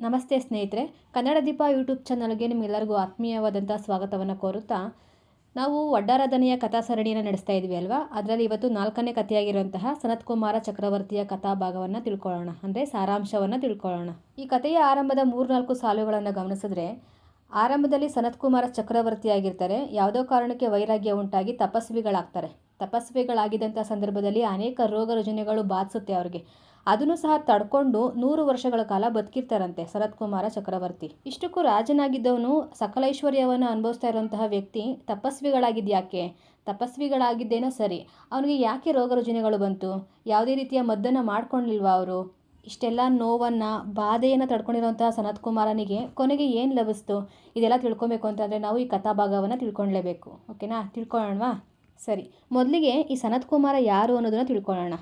ನಮಸ್ತೆ ಸ್ನೇಹಿತರೆ, ಕನ್ನಡ ದೀಪ ಯೂಟ್ಯೂಬ್ ಚಾನಲ್ಗೆ ನಿಮ್ಗೆಲ್ಲರಿಗೂ ಆತ್ಮೀಯವಾದಂಥ ಸ್ವಾಗತವನ್ನು ಕೋರುತ್ತಾ, ನಾವು ಒಡ್ಡಾರಾಧನೆಯ ಕಥಾ ಸರಣಿಯನ್ನು ನಡೆಸ್ತಾ ಇದ್ವಿ ಅಲ್ವಾ? ಅದರಲ್ಲಿ ಇವತ್ತು ನಾಲ್ಕನೇ ಕಥೆಯಾಗಿರುವಂತಹ ಸನತ್ ಕುಮಾರ ಚಕ್ರವರ್ತಿಯ ಕಥಾ ಭಾಗವನ್ನು ತಿಳ್ಕೊಳ್ಳೋಣ. ಅಂದರೆ ಸಾರಾಂಶವನ್ನು ತಿಳ್ಕೊಳ್ಳೋಣ. ಈ ಕಥೆಯ ಆರಂಭದ ಮೂರ್ನಾಲ್ಕು ಸಾಲುಗಳನ್ನು ಗಮನಿಸಿದ್ರೆ, ಆರಂಭದಲ್ಲಿ ಸನತ್ ಕುಮಾರ ಚಕ್ರವರ್ತಿಯಾಗಿರ್ತಾರೆ. ಯಾವುದೋ ಕಾರಣಕ್ಕೆ ವೈರಾಗ್ಯ ಉಂಟಾಗಿ ತಪಸ್ವಿಗಳಾಗ್ತಾರೆ. ತಪಸ್ವಿಗಳಾಗಿದ್ದಂಥ ಸಂದರ್ಭದಲ್ಲಿ ಅನೇಕ ರೋಗ ರುಜಿನಗಳು ಬಾಧಿಸುತ್ತೆ ಅವ್ರಿಗೆ. ಅದನ್ನು ಸಹ ತಡ್ಕೊಂಡು ನೂರು ವರ್ಷಗಳ ಕಾಲ ಬದುಕಿರ್ತಾರಂತೆ ಶರತ್ ಕುಮಾರ ಚಕ್ರವರ್ತಿ. ಇಷ್ಟಕ್ಕೂ ರಾಜನಾಗಿದ್ದವನು ಸಕಲೈಶ್ವರ್ಯವನ್ನು ಅನುಭವಿಸ್ತಾ ಇರುವಂತಹ ವ್ಯಕ್ತಿ ತಪಸ್ವಿಗಳಾಗಿದ್ಯಾಕೆ? ತಪಸ್ವಿಗಳಾಗಿದ್ದೇನೋ ಸರಿ, ಅವನಿಗೆ ಯಾಕೆ ರೋಗ ರುಜಿನಗಳು ಬಂತು? ಯಾವುದೇ ರೀತಿಯ ಮದ್ದನ್ನು ಮಾಡ್ಕೊಂಡಿಲ್ವಾ ಅವರು? ಇಷ್ಟೆಲ್ಲ ನೋವನ್ನು, ಬಾಧೆಯನ್ನು ತಡ್ಕೊಂಡಿರುವಂತಹ ಸನತ್ ಕುಮಾರನಿಗೆ ಕೊನೆಗೆ ಏನು ಲಭಿಸ್ತು? ಇದೆಲ್ಲ ತಿಳ್ಕೊಬೇಕು ಅಂತಂದರೆ ನಾವು ಈ ಕಥಾಭಾಗವನ್ನು ತಿಳ್ಕೊಳ್ಳೇಬೇಕು ಓಕೆನಾ? ತಿಳ್ಕೊಳ್ಳೋಣವಾ? ಸರಿ, ಮೊದಲಿಗೆ ಈ ಸನತ್ ಕುಮಾರ ಯಾರು ಅನ್ನೋದನ್ನು ತಿಳ್ಕೊಳ್ಳೋಣ.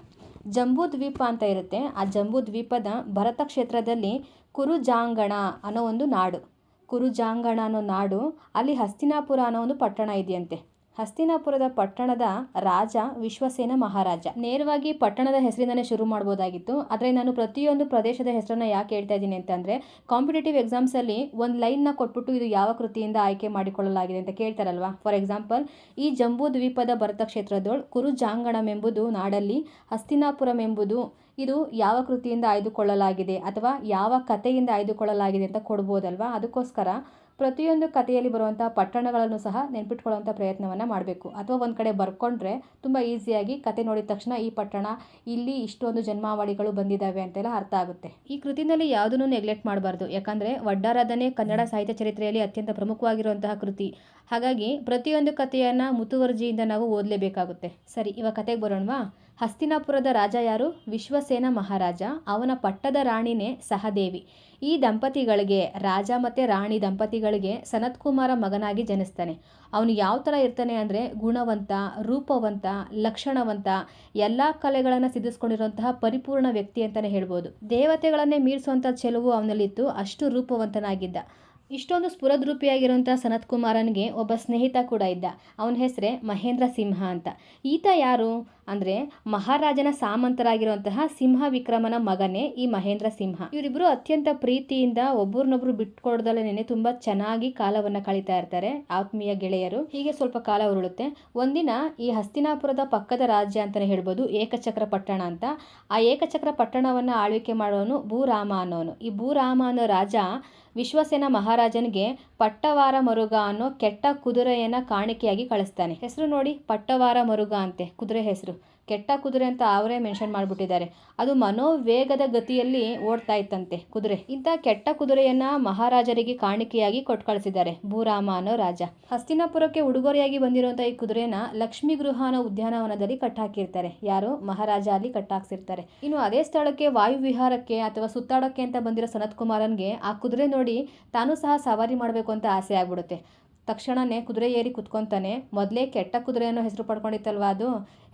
ಜಂಬೂ ದ್ವೀಪ ಅಂತ ಇರುತ್ತೆ. ಆ ಜಂಬೂ ದ್ವೀಪದ ಭರತ ಕ್ಷೇತ್ರದಲ್ಲಿ ಕುರುಜಾಂಗಣ ಅನ್ನೋ ಒಂದು ನಾಡು. ಕುರುಜಾಂಗಣ ಅನ್ನೋ ನಾಡು, ಅಲ್ಲಿ ಹಸ್ತಿನಾಪುರ ಅನ್ನೋ ಒಂದು ಪಟ್ಟಣ ಇದೆಯಂತೆ. ಹಸ್ತಿನಾಪುರದ ಪಟ್ಟಣದ ರಾಜ ವಿಶ್ವಸೇನ ಮಹಾರಾಜ. ನೇರವಾಗಿ ಪಟ್ಟಣದ ಹೆಸರಿಂದನೇ ಶುರು ಮಾಡ್ಬೋದಾಗಿತ್ತು. ಆದರೆ ನಾನು ಪ್ರತಿಯೊಂದು ಪ್ರದೇಶದ ಹೆಸರನ್ನ ಯಾಕೆ ಹೇಳ್ತಾ ಇದ್ದೀನಿ ಅಂತಂದರೆ ಕಾಂಪಿಟೇಟಿವ್ ಎಕ್ಸಾಮ್ಸಲ್ಲಿ ಒಂದು ಲೈನ್ನ ಕೊಟ್ಬಿಟ್ಟು ಇದು ಯಾವ ಕೃತಿಯಿಂದ ಆಯ್ಕೆ ಮಾಡಿಕೊಳ್ಳಲಾಗಿದೆ ಅಂತ ಕೇಳ್ತಾರಲ್ವಾ? ಫಾರ್ ಎಕ್ಸಾಂಪಲ್ ಈ ಜಂಬೂ ದ್ವೀಪದ ಭರತ ಕ್ಷೇತ್ರದೊಳ್ ಕುರುಜಾಂಗಣಮೆಂಬುದು ನಾಡಲ್ಲಿ ಹಸ್ತಿನಾಪುರಂ ಎಂಬುದು ಇದು ಯಾವ ಕೃತಿಯಿಂದ ಆಯ್ದುಕೊಳ್ಳಲಾಗಿದೆ ಅಥವಾ ಯಾವ ಕಥೆಯಿಂದ ಆಯ್ದುಕೊಳ್ಳಲಾಗಿದೆ ಅಂತ ಕೊಡ್ಬೋದಲ್ವಾ? ಅದಕ್ಕೋಸ್ಕರ ಪ್ರತಿಯೊಂದು ಕಥೆಯಲ್ಲಿ ಬರುವಂಥ ಪಟ್ಟಣಗಳನ್ನು ಸಹ ನೆನ್ಪಿಟ್ಕೊಳ್ಳುವಂಥ ಪ್ರಯತ್ನವನ್ನು ಮಾಡಬೇಕು. ಅಥವಾ ಒಂದು ಕಡೆ ಬರ್ಕೊಂಡ್ರೆ ತುಂಬ ಈಸಿಯಾಗಿ ಕತೆ ನೋಡಿದ ತಕ್ಷಣ ಈ ಪಟ್ಟಣ, ಇಲ್ಲಿ ಇಷ್ಟೊಂದು ಜನ್ಮಾವಳಿಗಳು ಬಂದಿದ್ದಾವೆ ಅಂತೆಲ್ಲ ಅರ್ಥ ಆಗುತ್ತೆ. ಈ ಕೃತಿನಲ್ಲಿ ಯಾವುದನ್ನು ನೆಗ್ಲೆಕ್ಟ್ ಮಾಡಬಾರ್ದು. ಯಾಕಂದರೆ ವಡ್ಡಾರಾಧನೆ ಕನ್ನಡ ಸಾಹಿತ್ಯ ಚರಿತ್ರೆಯಲ್ಲಿ ಅತ್ಯಂತ ಪ್ರಮುಖವಾಗಿರುವಂತಹ ಕೃತಿ. ಹಾಗಾಗಿ ಪ್ರತಿಯೊಂದು ಕಥೆಯನ್ನು ಮುತುವರ್ಜಿಯಿಂದ ನಾವು ಓದಲೇಬೇಕಾಗುತ್ತೆ. ಸರಿ, ಇವಾಗ ಕತೆಗೆ ಬರೋಣವಾ? ಹಸ್ತಿನಾಪುರದ ರಾಜ ಯಾರು? ವಿಶ್ವಸೇನ ಮಹಾರಾಜ. ಅವನ ಪಟ್ಟದ ರಾಣಿನೇ ಸಹದೇವಿ. ಈ ದಂಪತಿಗಳಿಗೆ ರಾಜ ಮತ್ತು ರಾಣಿ ದಂಪತಿಗಳಿಗೆ ಸನತ್ ಕುಮಾರ ಮಗನಾಗಿ ಜನಿಸ್ತಾನೆ. ಅವನು ಯಾವ ಥರ ಇರ್ತಾನೆ ಅಂದರೆ ಗುಣವಂತ, ರೂಪವಂತ, ಲಕ್ಷಣವಂತ, ಎಲ್ಲ ಕಲೆಗಳನ್ನು ಸಿದ್ಧಿಸ್ಕೊಂಡಿರುವಂತಹ ಪರಿಪೂರ್ಣ ವ್ಯಕ್ತಿ ಅಂತಲೇ ಹೇಳ್ಬೋದು. ದೇವತೆಗಳನ್ನೇ ಮೀರಿಸುವಂಥ ಚೆಲುವು ಅವನಲ್ಲಿತ್ತು. ಅಷ್ಟು ರೂಪವಂತನಾಗಿದ್ದ. ಇಷ್ಟೊಂದು ಸ್ಫುರದ್ರೂಪಿಯಾಗಿರುವಂಥ ಸನತ್ ಕುಮಾರನಿಗೆ ಒಬ್ಬ ಸ್ನೇಹಿತ ಕೂಡ ಇದ್ದ. ಅವನ ಹೆಸರೇ ಮಹೇಂದ್ರ ಸಿಂಹ ಅಂತ. ಈತ ಯಾರು? ಅಂದರೆ ಮಹಾರಾಜನ ಸಾಮಂತರಾಗಿರುವಂತಹ ಸಿಂಹ ವಿಕ್ರಮನ ಮಗನೇ ಈ ಮಹೇಂದ್ರ ಸಿಂಹ. ಇವರಿಬ್ಬರು ಅತ್ಯಂತ ಪ್ರೀತಿಯಿಂದ ಒಬ್ಬರನ್ನೊಬ್ರು ನೆನೆ ತುಂಬಾ ಚೆನ್ನಾಗಿ ಕಾಲವನ್ನ ಕಳೀತಾ ಇರ್ತಾರೆ ಆತ್ಮೀಯ ಗೆಳೆಯರು. ಹೀಗೆ ಸ್ವಲ್ಪ ಕಾಲ ಉರುಳುತ್ತೆ. ಒಂದಿನ ಈ ಹಸ್ತಿನಾಪುರದ ಪಕ್ಕದ ರಾಜ್ಯ ಅಂತಾನೆ ಹೇಳ್ಬೋದು, ಏಕಚಕ್ರ ಪಟ್ಟಣ ಅಂತ. ಆ ಏಕಚಕ್ರ ಪಟ್ಟಣವನ್ನ ಆಳ್ವಿಕೆ ಮಾಡೋನು ಭೂರಾಮ ಅನ್ನೋನು. ಈ ಭೂರಾಮ ಅನ್ನೋ ರಾಜ ವಿಶ್ವಸೇನ ಮಹಾರಾಜನಿಗೆ ಪಟ್ಟವಾರ ಮರುಗ ಅನ್ನೋ ಕೆಟ್ಟ ಕುದುರೆಯನ್ನ ಕಾಣಿಕೆಯಾಗಿ ಕಳಿಸ್ತಾನೆ. ಹೆಸರು ನೋಡಿ ಪಟ್ಟವಾರ ಮರುಗ ಅಂತೆ, ಕುದುರೆ ಹೆಸರು. ಕೆಟ್ಟ ಕುದುರೆ ಅಂತ ಅವರೇ ಮೆನ್ಷನ್ ಮಾಡಿಬಿಟ್ಟಿದ್ದಾರೆ. ಅದು ಮನೋವೇಗದ ಗತಿಯಲ್ಲಿ ಓಡ್ತಾ ಇತ್ತಂತೆ ಕುದುರೆ. ಇಂಥ ಕೆಟ್ಟ ಕುದುರೆಯನ್ನ ಮಹಾರಾಜರಿಗೆ ಕಾಣಿಕೆಯಾಗಿ ಕೊಟ್ಟು ಕಳಿಸಿದ್ದಾರೆ ಭೂರಾಮ ಅನ್ನೋ ರಾಜ. ಹಸ್ತಿನಾಪುರಕ್ಕೆ ಉಡುಗೊರೆಯಾಗಿ ಬಂದಿರುವಂಥ ಈ ಕುದುರೆನ ಲಕ್ಷ್ಮೀ ಗೃಹ ಅನ್ನೋ ಉದ್ಯಾನವನದಲ್ಲಿ ಕಟ್ಟಾಕಿರ್ತಾರೆ. ಯಾರು ಮಹಾರಾಜ ಅಲ್ಲಿ ಕಟ್ಟಾಕ್ಸಿರ್ತಾರೆ. ಇನ್ನು ಅದೇ ಸ್ಥಳಕ್ಕೆ ವಾಯು ವಿಹಾರಕ್ಕೆ ಅಥವಾ ಸುತ್ತಾಡೋಕ್ಕೆ ಅಂತ ಬಂದಿರೋ ಸನತ್ ಕುಮಾರನ್ಗೆ ಆ ಕುದುರೆ ನೋಡಿ ತಾನು ಸಹ ಸವಾರಿ ಮಾಡಬೇಕು ಅಂತ ಆಸೆ ಆಗ್ಬಿಡುತ್ತೆ. ತಕ್ಷಣನೇ ಕುದುರೆ ಏರಿ ಕುತ್ಕೊತಾನೆ ಮೊದಲೇ ಕೆಟ್ಟ ಕುದುರೆ ಅನ್ನೋ ಹೆಸರು ಪಡ್ಕೊಂಡಿತ್ತಲ್ವ ಅದು?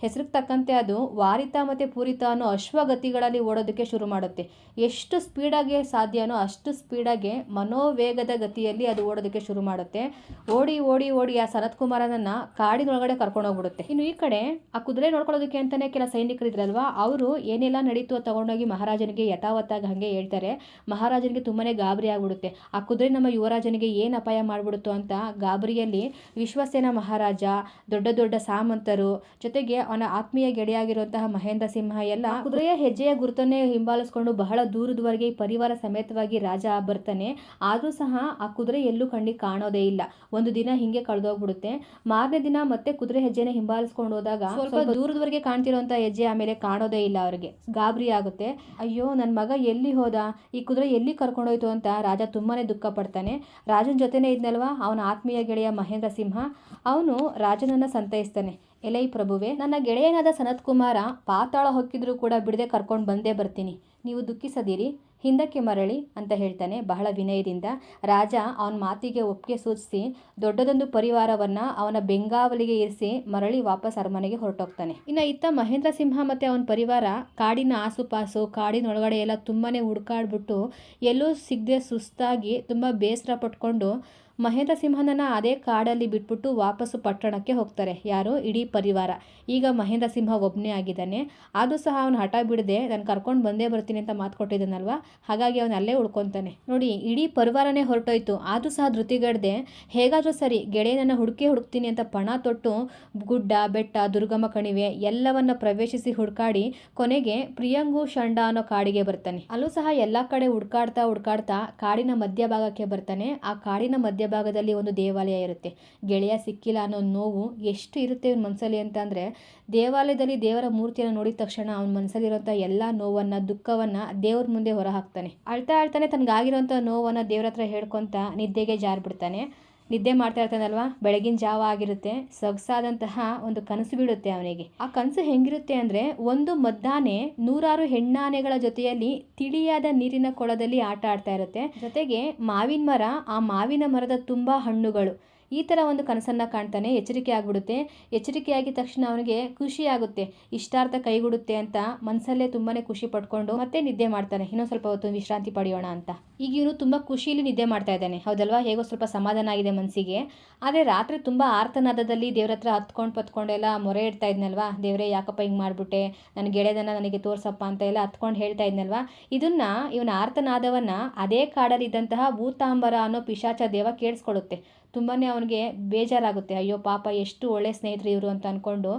ಹೆಸರಿಗೆ ತಕ್ಕಂತೆ ಅದು ವಾರಿತ ಮತ್ತು ಪೂರಿತ ಅನ್ನೋ ಅಶ್ವಗತಿಗಳಲ್ಲಿ ಓಡೋದಕ್ಕೆ ಶುರು ಮಾಡುತ್ತೆ. ಎಷ್ಟು ಸ್ಪೀಡಾಗಿ ಸಾಧ್ಯನೋ ಅಷ್ಟು ಸ್ಪೀಡಾಗಿ ಮನೋವೇಗದ ಗತಿಯಲ್ಲಿ ಅದು ಓಡೋದಕ್ಕೆ ಶುರು ಮಾಡುತ್ತೆ. ಓಡಿ ಓಡಿ ಓಡಿ ಆ ಸನತ್ ಕುಮಾರನನ್ನು ಕಾಡಿನೊಳಗಡೆ ಕರ್ಕೊಂಡೋಗ್ಬಿಡುತ್ತೆ ಇನ್ನು ಈ ಕಡೆ ಆ ಕುದುರೆ ನೋಡ್ಕೊಳ್ಳೋದಕ್ಕೆ ಅಂತಲೇ ಕೆಲ ಸೈನಿಕರಿದ್ರಲ್ವಾ? ಅವರು ಏನೆಲ್ಲ ನಡೀತು ತಗೊಂಡೋಗಿ ಮಹಾರಾಜನಿಗೆ ಯಥಾವತ್ತಾಗಿ ಹಾಗೆ ಹೇಳ್ತಾರೆ. ಮಹಾರಾಜನಿಗೆ ತುಂಬಾ ಗಾಬರಿ ಆಗ್ಬಿಡುತ್ತೆ. ಆ ಕುದುರೆ ನಮ್ಮ ಯುವರಾಜನಿಗೆ ಏನು ಅಪಾಯ ಮಾಡಿಬಿಡುತ್ತೋ ಅಂತ ಗಾಬರಿಯಲ್ಲಿ ವಿಶ್ವಸೇನ ಮಹಾರಾಜ, ದೊಡ್ಡ ದೊಡ್ಡ ಸಾಮಂತರು ಜೊತೆಗೆ ಅವನ ಆತ್ಮೀಯ ಗೆಳೆಯಾಗಿರುವಂತಹ ಮಹೇಂದ್ರ ಸಿಂಹ ಎಲ್ಲ ಕುದುರೆಯ ಹೆಜ್ಜೆಯ ಗುರುತನ್ನೇ ಹಿಂಬಾಲಿಸ್ಕೊಂಡು ಬಹಳ ದೂರದವರೆಗೆ ಪರಿವಾರ ಸಮೇತವಾಗಿ ರಾಜ ಬರ್ತಾನೆ. ಆದರೂ ಸಹ ಆ ಕುದುರೆ ಎಲ್ಲೂ ಕಣ್ಣಿಗೆ ಕಾಣೋದೇ ಇಲ್ಲ. ಒಂದು ದಿನ ಹಿಂಗೆ ಕಳೆದೋಗ್ಬಿಡುತ್ತೆ. ಮಾರನೇ ದಿನ ಮತ್ತೆ ಕುದುರೆ ಹೆಜ್ಜೆನ ಹಿಂಬಾಲಿಸ್ಕೊಂಡು ಹೋದಾಗ ಸ್ವಲ್ಪ ದೂರದವರೆಗೆ ಕಾಣ್ತಿರುವಂತ ಹೆಜ್ಜೆ ಆಮೇಲೆ ಕಾಣೋದೇ ಇಲ್ಲ ಅವರಿಗೆ. ಗಾಬರಿ ಆಗುತ್ತೆ. ಅಯ್ಯೋ ನನ್ನ ಮಗ ಎಲ್ಲಿ ಹೋದ? ಈ ಕುದುರೆ ಎಲ್ಲಿ ಕರ್ಕೊಂಡೋಯ್ತು ಅಂತ ರಾಜ ತುಂಬಾನೇ ದುಃಖ ಪಡ್ತಾನೆ. ರಾಜನ ಜೊತೆನೇ ಇದ್ನಲ್ವಾ? ಅವನ ಆತ್ಮೀಯ ಗೆಳೆಯ ಮಹೇಂದ್ರ ಸಿಂಹ. ಅವನು ರಾಜನನ್ನ ಸಂತೈಸ್ತಾನೆ. ಎಲೈ ಪ್ರಭುವೆ, ನನ್ನ ಗೆಳೆಯನಾದ ಸನತ್ ಕುಮಾರ ಪಾತಾಳ ಹೊಕ್ಕಿದ್ರೂ ಕೂಡ ಬಿಡದೆ ಕರ್ಕೊಂಡು ಬಂದೇ ಬರ್ತೀನಿ. ನೀವು ದುಃಖಿಸದಿರಿ, ಹಿಂದಕ್ಕೆ ಮರಳಿ ಅಂತ ಹೇಳ್ತಾನೆ ಬಹಳ ವಿನಯದಿಂದ. ರಾಜ ಅವನ ಮಾತಿಗೆ ಒಪ್ಪಿಗೆ ಸೂಚಿಸಿ, ದೊಡ್ಡದೊಂದು ಪರಿವಾರವನ್ನು ಅವನ ಬೆಂಗಾವಲಿಗೆ ಇರಿಸಿ ಮರಳಿ ವಾಪಸ್ ಅರಮನೆಗೆ ಹೊರಟೋಗ್ತಾನೆ. ಇನ್ನು ಇತ್ತ ಮಹೇಂದ್ರ ಸಿಂಹ ಮತ್ತು ಅವನ ಪರಿವಾರ ಕಾಡಿನ ಆಸುಪಾಸು, ಕಾಡಿನೊಳಗಡೆ ಎಲ್ಲ ತುಂಬಾ ಹುಡ್ಕಾಡ್ಬಿಟ್ಟು ಎಲ್ಲೂ ಸಿಗದೆ ಸುಸ್ತಾಗಿ ತುಂಬ ಬೇಸರ ಪಟ್ಕೊಂಡು ಮಹೇಂದ್ರ ಸಿಂಹನನ್ನ ಅದೇ ಕಾಡಲ್ಲಿ ಬಿಟ್ಬಿಟ್ಟು ವಾಪಸ್ಸು ಪಟ್ಟಣಕ್ಕೆ ಹೋಗ್ತಾರೆ. ಯಾರು? ಇಡೀ ಪರಿವಾರ. ಈಗ ಮಹೇಂದ್ರ ಸಿಂಹ ಒಬ್ಬನೇ ಆಗಿದ್ದಾನೆ. ಆದರೂ ಸಹ ಅವನು ಹಠ ಬಿಡದೆ, ನಾನು ಕರ್ಕೊಂಡು ಬಂದೇ ಬರ್ತೀನಿ ಅಂತ ಮಾತು ಕೊಟ್ಟಿದ್ದಾನಲ್ವ? ಹಾಗಾಗಿ ಅವನು ಅಲ್ಲೇ ಉಳ್ಕೊತಾನೆ. ನೋಡಿ, ಇಡೀ ಪರಿವಾರನೇ ಹೊರಟೋಯ್ತು. ಆದರೂ ಸಹ ಧೃತಿಗಡ್ದೆ, ಹೇಗಾದರೂ ಸರಿ, ಗೆಳೆಯನನ್ನು ಹುಡುಕಿ ಹುಡುಕ್ತೀನಿ ಅಂತ ಪಣ ತೊಟ್ಟು ಗುಡ್ಡ, ಬೆಟ್ಟ ದುರ್ಗಮ ಕಣಿವೆ ಎಲ್ಲವನ್ನ ಪ್ರವೇಶಿಸಿ ಹುಡುಕಾಡಿ ಕೊನೆಗೆ ಪ್ರಿಯಂಗು ಷಂಡ ಅನ್ನೋ ಕಾಡಿಗೆ ಬರ್ತಾನೆ. ಅಲ್ಲೂ ಸಹ ಎಲ್ಲ ಕಡೆ ಹುಡ್ಕಾಡ್ತಾ ಹುಡ್ಕಾಡ್ತಾ ಕಾಡಿನ ಮಧ್ಯಭಾಗಕ್ಕೆ ಬರ್ತಾನೆ. ಆ ಕಾಡಿನ ಮಧ್ಯಭಾಗದಲ್ಲಿ ಒಂದು ದೇವಾಲಯ ಇರುತ್ತೆ. ಗೆಳೆಯ ಸಿಕ್ಕಿಲ್ಲ ಅನ್ನೋ ನೋವು ಎಷ್ಟು ಇರುತ್ತೆ ಅವ್ನ ಮನಸ್ಸಲ್ಲಿ ಅಂತ ಅಂದರೆ ದೇವಾಲಯದಲ್ಲಿ ದೇವರ ಮೂರ್ತಿಯನ್ನು ನೋಡಿದ ತಕ್ಷಣ ಅವನ ಮನಸ್ಸಲ್ಲಿರುವಂಥ ಎಲ್ಲ ನೋವನ್ನು, ದುಃಖವನ್ನು ದೇವ್ರ ಮುಂದೆ ಹೊರಹಾಕ್ತಾನೆ. ಅಳ್ತಾ ಅಳ್ತಾನೆ ತನಗಾಗಿರೋಂಥ ನೋವನ್ನು ದೇವ್ರ ಹತ್ರ ಹೇಳ್ಕೊತ ನಿದ್ದೆಗೆ ಜಾರ್ಬಿಡ್ತಾನೆ. ನಿದ್ದೆ ಮಾಡ್ತಾ ಇರ್ತಾನಲ್ವಾ? ಬೆಳಗಿನ ಜಾವ ಆಗಿರುತ್ತೆ. ಸೊಗಸಾದಂತಹ ಒಂದು ಕನಸು ಬೀಳುತ್ತೆ ಅವನಿಗೆ. ಆ ಕನಸು ಹೆಂಗಿರುತ್ತೆ ಅಂದ್ರೆ ಒಂದು ಮದ್ದಾನೆ ನೂರಾರು ಹೆಣ್ಣಾನೆಗಳ ಜೊತೆಯಲ್ಲಿ ತಿಳಿಯಾದ ನೀರಿನ ಕೊಳದಲ್ಲಿ ಆಟ ಆಡ್ತಾ ಇರುತ್ತೆ. ಜೊತೆಗೆ ಮಾವಿನ ಮರ, ಆ ಮಾವಿನ ಮರದ ತುಂಬಾ ಹಣ್ಣುಗಳು. ಈ ಥರ ಒಂದು ಕನಸನ್ನು ಕಾಣ್ತಾನೆ. ಎಚ್ಚರಿಕೆ ಆಗಿಬಿಡುತ್ತೆ. ಎಚ್ಚರಿಕೆ ಆಗಿದ ತಕ್ಷಣ ಅವನಿಗೆ ಖುಷಿ ಆಗುತ್ತೆ ಇಷ್ಟಾರ್ಥ ಕೈಗೂಡುತ್ತೆ ಅಂತ ಮನಸ್ಸಲ್ಲೇ ತುಂಬಾನೇ ಖುಷಿ ಪಡ್ಕೊಂಡು ಮತ್ತೆ ನಿದ್ದೆ ಮಾಡ್ತಾನೆ. ಇನ್ನೊಂದು ಸ್ವಲ್ಪ ಹೊತ್ತು ವಿಶ್ರಾಂತಿ ಪಡೆಯೋಣ ಅಂತ. ಈಗ ಇವನು ತುಂಬ ಖುಷಿಯಲ್ಲಿ ನಿದ್ದೆ ಮಾಡ್ತಾ ಇದ್ದಾನೆ. ಹೌದಲ್ವಾ? ಹೇಗೋ ಸ್ವಲ್ಪ ಸಮಾಧಾನ ಆಗಿದೆ ಮನಸ್ಸಿಗೆ ಆದರೆ ರಾತ್ರಿ ತುಂಬ ಆರ್ತನಾದದಲ್ಲಿ ದೇವ್ರ ಹತ್ರ ಹತ್ಕೊಂಡು ಪತ್ಕೊಂಡೆಲ್ಲ ಮೊರೆ ಇಡ್ತಾ ಇದ್ನಲ್ವಾ? ದೇವರೇ, ಯಾಕಪ್ಪ ಹಿಂಗೆ ಮಾಡಿಬಿಟ್ಟೆ? ನನ್ನ ಗೆಳೆಯದನ್ನ ನನಗೆ ತೋರಿಸಪ್ಪ ಅಂತ ಎಲ್ಲ ಹತ್ಕೊಂಡು ಹೇಳ್ತಾ ಇದ್ನಲ್ವಾ? ಇದನ್ನ ಇವನ ಆರ್ತನಾದವನ್ನ ಅದೇ ಕಾಡಲ್ಲಿದ್ದಂತಹ ಭೂತಾಂಬರ ಅನ್ನೋ ಪಿಶಾಚ ದೇವ ಕೇಳಿಸ್ಕೊಳ್ಳುತ್ತೆ ತುಂಬಾ ಅವನಿಗೆ ಬೇಜಾರಾಗುತ್ತೆ. ಅಯ್ಯೋ ಪಾಪ, ಎಷ್ಟು ಒಳ್ಳೆ ಸ್ನೇಹಿತರು ಇವರು ಅಂತ ಅಂದ್ಕೊಂಡು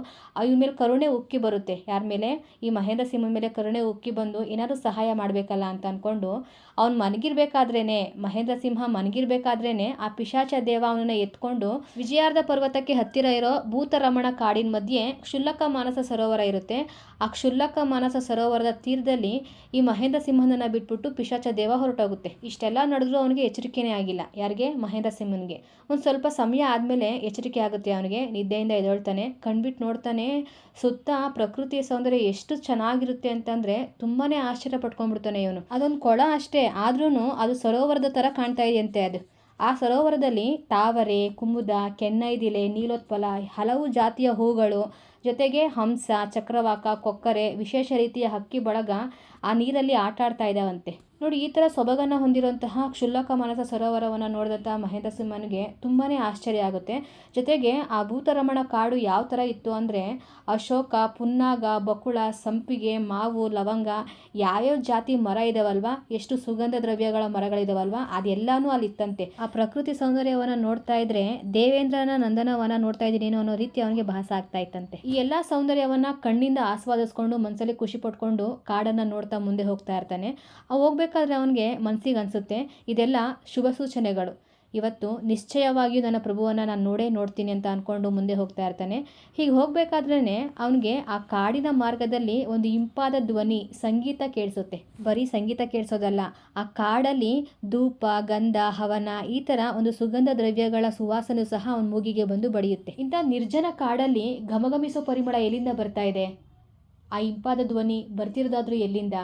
ಇವ್ರ ಮೇಲೆ ಕರುಣೆ ಉಕ್ಕಿ ಬರುತ್ತೆ. ಯಾರ ಮೇಲೆ? ಈ ಮಹೇಂದ್ರ ಸಿಂಹ ಮೇಲೆ ಕರುಣೆ ಉಕ್ಕಿ ಬಂದು ಏನಾದರೂ ಸಹಾಯ ಮಾಡಬೇಕಲ್ಲ ಅಂತ ಅಂದ್ಕೊಂಡು ಅವ್ನು ಮನಗಿರ್ಬೇಕಾದ್ರೇನೆ, ಮಹೇಂದ್ರ ಸಿಂಹ ಮನಗಿರ್ಬೇಕಾದ್ರೇನೆ ಆ ಪಿಶಾಚ ದೇವ ಅವನನ್ನ ಎತ್ಕೊಂಡು ವಿಜಯಾರ್ಧ ಪರ್ವತಕ್ಕೆ ಹತ್ತಿರ ಇರೋ ಭೂತರಮಣ ಕಾಡಿನ ಮಧ್ಯೆ ಕ್ಷುಲ್ಲಕ ಮಾನಸ ಸರೋವರ ಇರುತ್ತೆ. ಆ ಕ್ಷುಲ್ಲಕ ಮಾನಸ ಸರೋವರದ ತೀರದಲ್ಲಿ ಈ ಮಹೇಂದ್ರ ಸಿಂಹನನ್ನ ಬಿಟ್ಬಿಟ್ಟು ಪಿಶಾಚ ದೇವ ಹೊರಟೋಗುತ್ತೆ. ಇಷ್ಟೆಲ್ಲ ನಡೆದ್ರೂ ಅವನಿಗೆ ಎಚ್ಚರಿಕೆನೇ ಆಗಿಲ್ಲ. ಯಾರಿಗೆ? ಮಹೇಂದ್ರ ಸಿಂಹನ್ಗೆ. ಒಂದು ಸ್ವಲ್ಪ ಸಮಯ ಆದಮೇಲೆ ಎಚ್ಚರಿಕೆ ಆಗುತ್ತೆ ಅವನಿಗೆ. ನಿದ್ದೆಯಿಂದ ಎದ್ದೇಳ್ತಾನೆ, ಕಣ್ಬಿಟ್ಟು ನೋಡ್ತಾನೆ ಸುತ್ತ ಪ್ರಕೃತಿಯ ಸೌಂದರ್ಯ ಎಷ್ಟು ಚೆನ್ನಾಗಿರುತ್ತೆ ಅಂತಂದರೆ ತುಂಬಾ ಆಶ್ಚರ್ಯ ಪಟ್ಕೊಂಡ್ಬಿಡ್ತಾನೆ ಇವನು. ಅದೊಂದು ಕೊಳ ಅಷ್ಟೇ ಆದ್ರೂ ಅದು ಸರೋವರದ ಥರ ಕಾಣ್ತಾ ಇದೆಯಂತೆ ಅದು. ಆ ಸರೋವರದಲ್ಲಿ ತಾವರೆ ಕುಮುದ ಕೆನ್ನೈದಿಲೆ, ನೀಲೋತ್ಪಲ, ಹಲವು ಜಾತಿಯ ಹೂಗಳು, ಜೊತೆಗೆ ಹಂಸ, ಚಕ್ರವಾಕ, ಕೊಕ್ಕರೆ, ವಿಶೇಷ ರೀತಿಯ ಹಕ್ಕಿ ಬಳಗ ಆ ನೀರಲ್ಲಿ ಆಟ ಆಡ್ತಾ ಇದ್ದಾವಂತೆ ನೋಡಿ, ಈ ಥರ ಸೊಬಗನ್ನು ಹೊಂದಿರುವಂತಹ ಕ್ಷುಲ್ಲಕ ಮಾನಸ ಸರೋವರವನ್ನು ನೋಡಿದಂತಹ ಮಹೇಂದ್ರ ಸಿಂಹನಿಗೆ ತುಂಬಾ ಆಶ್ಚರ್ಯ ಆಗುತ್ತೆ. ಜೊತೆಗೆ ಆ ಭೂತರಮಣ ಕಾಡು ಯಾವ ಥರ ಇತ್ತು ಅಂದರೆ, ಅಶೋಕ, ಪುನ್ನಾಗ, ಬಕುಳ, ಸಂಪಿಗೆ, ಮಾವು, ಲವಂಗ, ಯಾವ್ಯಾವ ಜಾತಿ ಮರ ಇದಾವಲ್ವ? ಎಷ್ಟು ಸುಗಂಧ ದ್ರವ್ಯಗಳ ಮರಗಳಿದಾವಲ್ವ ಅದೆಲ್ಲಾನು ಅಲ್ಲಿ ಇತ್ತಂತೆ. ಆ ಪ್ರಕೃತಿ ಸೌಂದರ್ಯವನ್ನು ನೋಡ್ತಾ ಇದ್ರೆ, ದೇವೇಂದ್ರನ ನಂದನವನ ನೋಡ್ತಾ ಇದ್ದೀನೇನೋ ಅನ್ನೋ ರೀತಿ ಅವನಿಗೆ ಭಾಸ ಆಗ್ತಾ ಇತ್ತಂತೆ. ಈ ಎಲ್ಲ ಸೌಂದರ್ಯವನ್ನ ಕಣ್ಣಿಂದ ಆಸ್ವಾದಿಸ್ಕೊಂಡು ಮನಸ್ಸಲ್ಲಿ ಖುಷಿ ಪಟ್ಕೊಂಡು ಕಾಡನ್ನು ನೋಡ್ತಾ ಮುಂದೆ ಹೋಗ್ತಾ ಇರ್ತಾನೆ. ಆ ಹೋಗ್ಬೇಕಾದ್ರೆ ಅವನಿಗೆ ಮನಸ್ಸಿಗೆ ಅನಿಸುತ್ತೆ, ಇದೆಲ್ಲ ಶುಭ ಸೂಚನೆಗಳು. ಇವತ್ತು ನಿಶ್ಚಯವಾಗಿಯೂ ನನ್ನ ಪ್ರಭುವನ್ನು ನಾನು ನೋಡೇ ನೋಡ್ತೀನಿ ಅಂತ ಅಂದ್ಕೊಂಡು ಮುಂದೆ ಹೋಗ್ತಾ ಇರ್ತಾನೆ. ಹೀಗೆ ಹೋಗಬೇಕಾದ್ರೇ ಅವನಿಗೆ ಆ ಕಾಡಿನ ಮಾರ್ಗದಲ್ಲಿ ಒಂದು ಇಂಪಾದ ಧ್ವನಿ ಸಂಗೀತ ಕೇಳಿಸುತ್ತೆ. ಬರೀ ಸಂಗೀತ ಕೇಳಿಸೋದಲ್ಲ, ಆ ಕಾಡಲ್ಲಿ ಧೂಪ, ಗಂಧ, ಹವನ ಈ ಥರ ಒಂದು ಸುಗಂಧ ದ್ರವ್ಯಗಳ ಸುವಾಸನೆ ಸಹ ಅವನ ಮೂಗಿಗೆ ಬಂದು ಬಡಿಯುತ್ತೆ. ಇಂಥ ನಿರ್ಜನ ಕಾಡಲ್ಲಿ ಘಮಘಮಿಸೋ ಪರಿಮಳ ಎಲ್ಲಿಂದ ಬರ್ತಾ ಇದೆ? ಆ ಇಂಪಾದ ಧ್ವನಿ ಬರ್ತಿರೋದಾದ್ರೂ ಎಲ್ಲಿಂದ?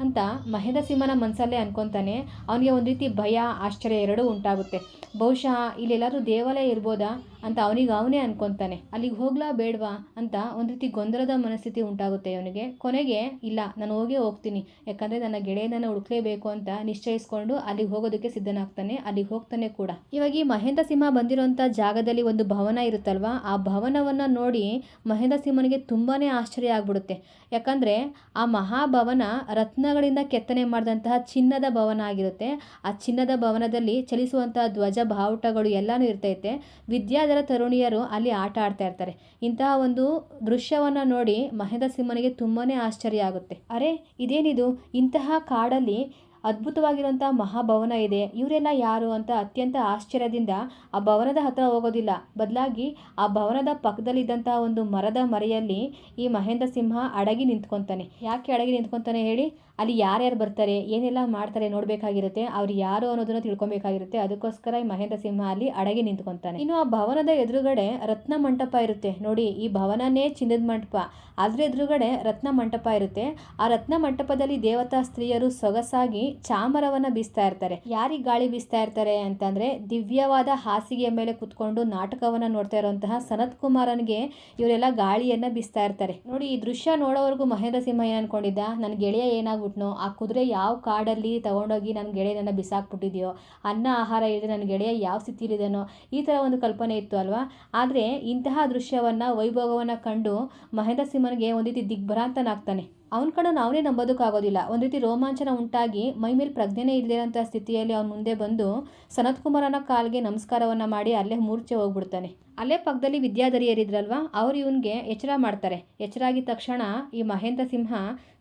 ಅಂತ ಮಹೇಂದ್ರ ಸಿಂಹನ ಮನಸ್ಸಲ್ಲೇ ಅನ್ಕೊತಾನೆ. ಅವನಿಗೆ ಒಂದು ರೀತಿ ಭಯ, ಆಶ್ಚರ್ಯ ಎರಡೂ ಉಂಟಾಗುತ್ತೆ. ಬಹುಶಃ ಇಲ್ಲೆಲ್ಲಾದರೂ ದೇವಾಲಯ ಇರ್ಬೋದಾ? ಅಂತ ಅವನಿಗೆ ಅವನೇ ಅನ್ಕೊತಾನೆ. ಅಲ್ಲಿಗೆ ಹೋಗ್ಲಾ ಬೇಡವಾ? ಅಂತ ಒಂದು ರೀತಿ ಗೊಂದಲದ ಮನಸ್ಥಿತಿ ಉಂಟಾಗುತ್ತೆ ಅವನಿಗೆ. ಕೊನೆಗೆ, ಇಲ್ಲ, ನಾನು ಹೋಗೇ ಹೋಗ್ತೀನಿ. ಯಾಕಂದರೆ ನನ್ನ ಗೆಳೆಯನನ್ನು ಹುಡುಕ್ಲೇಬೇಕು ಅಂತ ನಿಶ್ಚಯಿಸ್ಕೊಂಡು ಅಲ್ಲಿಗೆ ಹೋಗೋದಕ್ಕೆ ಸಿದ್ಧನಾಗ್ತಾನೆ. ಅಲ್ಲಿಗೆ ಹೋಗ್ತಾನೆ ಕೂಡ. ಇವಾಗ ಈ ಮಹೇಂದ್ರ ಸಿಂಹ ಬಂದಿರೋಂಥ ಜಾಗದಲ್ಲಿ ಒಂದು ಭವನ ಇರುತ್ತಲ್ವಾ? ಆ ಭವನವನ್ನು ನೋಡಿ ಮಹೇಂದ್ರ ಸಿಂಹನಿಗೆ ತುಂಬಾ ಆಶ್ಚರ್ಯ ಆಗ್ಬಿಡುತ್ತೆ. ಯಾಕಂದರೆ ಆ ಮಹಾಭವನ ರತ್ನಗಳಿಂದ ಕೆತ್ತನೆ ಮಾಡಿದಂತಹ ಚಿನ್ನದ ಭವನ ಆಗಿರುತ್ತೆ. ಆ ಚಿನ್ನದ ಭವನದಲ್ಲಿ ಚಲಿಸುವಂತಹ ಧ್ವಜ ಬಾವುಟಗಳು ಎಲ್ಲಾನು ಇರ್ತೈತೆ. ವಿದ್ಯಾಧರ ತರುಣಿಯರು ಅಲ್ಲಿ ಆಟ ಆಡ್ತಾ ಇರ್ತಾರೆ. ಇಂತಹ ಒಂದು ದೃಶ್ಯವನ್ನು ನೋಡಿ ಮಹೇಂದ್ರ ಸಿಂಹನಿಗೆ ತುಂಬಾ ಆಶ್ಚರ್ಯ ಆಗುತ್ತೆ. ಅರೆ, ಇದೇನಿದು? ಇಂತಹ ಕಾಡಲ್ಲಿ ಅದ್ಭುತವಾಗಿರುವಂಥ ಮಹಾಭವನ ಇದೆ. ಇವರೆಲ್ಲ ಯಾರು ಅಂತ ಅತ್ಯಂತ ಆಶ್ಚರ್ಯದಿಂದ ಆ ಭವನದ ಹತ್ರ ಹೋಗೋದಿಲ್ಲ. ಬದಲಾಗಿ ಆ ಭವನದ ಪಕ್ಕದಲ್ಲಿದ್ದಂಥ ಒಂದು ಮರದ ಮರೆಯಲ್ಲಿ ಈ ಮಹೇಂದ್ರ ಸಿಂಹ ಅಡಗಿ ನಿಂತ್ಕೊತಾನೆ. ಯಾಕೆ ಅಡಗಿ ನಿಂತ್ಕೊತಾನೆ ಹೇಳಿ? ಅಲ್ಲಿ ಯಾರ್ಯಾರು ಬರ್ತಾರೆ, ಏನೆಲ್ಲ ಮಾಡ್ತಾರೆ ನೋಡಬೇಕಾಗಿರುತ್ತೆ, ಅವ್ರು ಯಾರು ಅನ್ನೋದನ್ನ ತಿಳ್ಕೊಬೇಕಾಗಿರುತ್ತೆ. ಅದಕ್ಕೋಸ್ಕರ ಈ ಮಹೇಂದ್ರ ಸಿಂಹ ಅಲ್ಲಿ ಅಡಗಿ ನಿಂತ್ಕೊಂತಾನೆ. ಇನ್ನು ಆ ಭವನದ ಎದುರುಗಡೆ ರತ್ನ ಮಂಟಪ ಇರುತ್ತೆ. ನೋಡಿ, ಈ ಭವನನೇ ಚಿನ್ನದ ಮಂಟಪ. ಅದ್ರ ಎದುರುಗಡೆ ರತ್ನ ಮಂಟಪ ಇರುತ್ತೆ. ಆ ರತ್ನ ಮಂಟಪದಲ್ಲಿ ದೇವತಾ ಸ್ತ್ರೀಯರು ಸೊಗಸಾಗಿ ಚಾಮರವನ್ನ ಬೀಸ್ತಾ ಇರ್ತಾರೆ. ಯಾರಿಗೆ ಗಾಳಿ ಬೀಸ್ತಾ ಇರ್ತಾರೆ ಅಂತಂದ್ರೆ ದಿವ್ಯವಾದ ಹಾಸಿಗೆಯ ಮೇಲೆ ಕುತ್ಕೊಂಡು ನಾಟಕವನ್ನ ನೋಡ್ತಾ ಇರುವಂತಹ ಸನತ್ ಕುಮಾರನ್ಗೆ ಇವರೆಲ್ಲ ಗಾಳಿಯನ್ನ ಬೀಸ್ತಾ ಇರ್ತಾರೆ. ನೋಡಿ, ಈ ದೃಶ್ಯ ನೋಡೋವರೆಗೂ ಮಹೇಂದ್ರ ಸಿಂಹ ಏನ್ ಅನ್ಕೊಂಡಿದ್ದ? ನನ್ನ ಗೆಳೆಯ ಏನಾಗ್ಬಿಟ್ಟು ಹೇಳ್ಬಿಟ್ನೋ ಆ ಕುದುರೆ ಯಾವ ಕಾಡಲ್ಲಿ ತಗೊಂಡೋಗಿ ನನ್ನ ಗೆಳೆಯನನ್ನು ಬಿಸಾಕ್ಬಿಟ್ಟಿದೆಯೋ? ಅನ್ನ ಆಹಾರ ಇಲ್ಲದೆ ನನ್ನ ಗೆಳೆಯ ಯಾವ ಸ್ಥಿತಿಲಿದ್ದಾನೋ ಈ ಥರ ಒಂದು ಕಲ್ಪನೆ ಇತ್ತು ಅಲ್ವಾ? ಆದರೆ ಇಂತಹ ದೃಶ್ಯವನ್ನು, ವೈಭವವನ್ನು ಕಂಡು ಮಹೇಂದ್ರ ಸಿಂಹನಿಗೆ ಒಂದು ರೀತಿ ದಿಗ್ಭ್ರಾಂತನಾಗ್ತಾನೆ. ಅವನ ಕಡೆ ಅವನೇ ನಂಬೋದಕ್ಕಾಗೋದಿಲ್ಲ ಒಂದು ರೀತಿ ರೋಮಾಂಚನ ಉಂಟಾಗಿ ಮೈ ಮೇಲೆ ಪ್ರಜ್ಞೆನೇ ಇಲ್ಲದಿರೋಂಥ ಸ್ಥಿತಿಯಲ್ಲಿ ಅವ್ನು ಮುಂದೆ ಬಂದು ಸನತ್ ಕುಮಾರನ ಕಾಲ್ಗೆ ನಮಸ್ಕಾರವನ್ನು ಮಾಡಿ ಅಲ್ಲೇ ಮೂರ್ಛೆ ಹೋಗ್ಬಿಡ್ತಾನೆ. ಅಲ್ಲೇ ಪಕ್ಕದಲ್ಲಿ ವಿದ್ಯಾಧರಿಯರಿದ್ರಲ್ವಾ? ಅವ್ರು ಇವನಿಗೆ ಎಚ್ಚರ ಮಾಡ್ತಾರೆ. ಎಚ್ಚರಾಗಿದ್ದ ತಕ್ಷಣ ಈ ಮಹೇಂದ್ರ ಸಿಂಹ,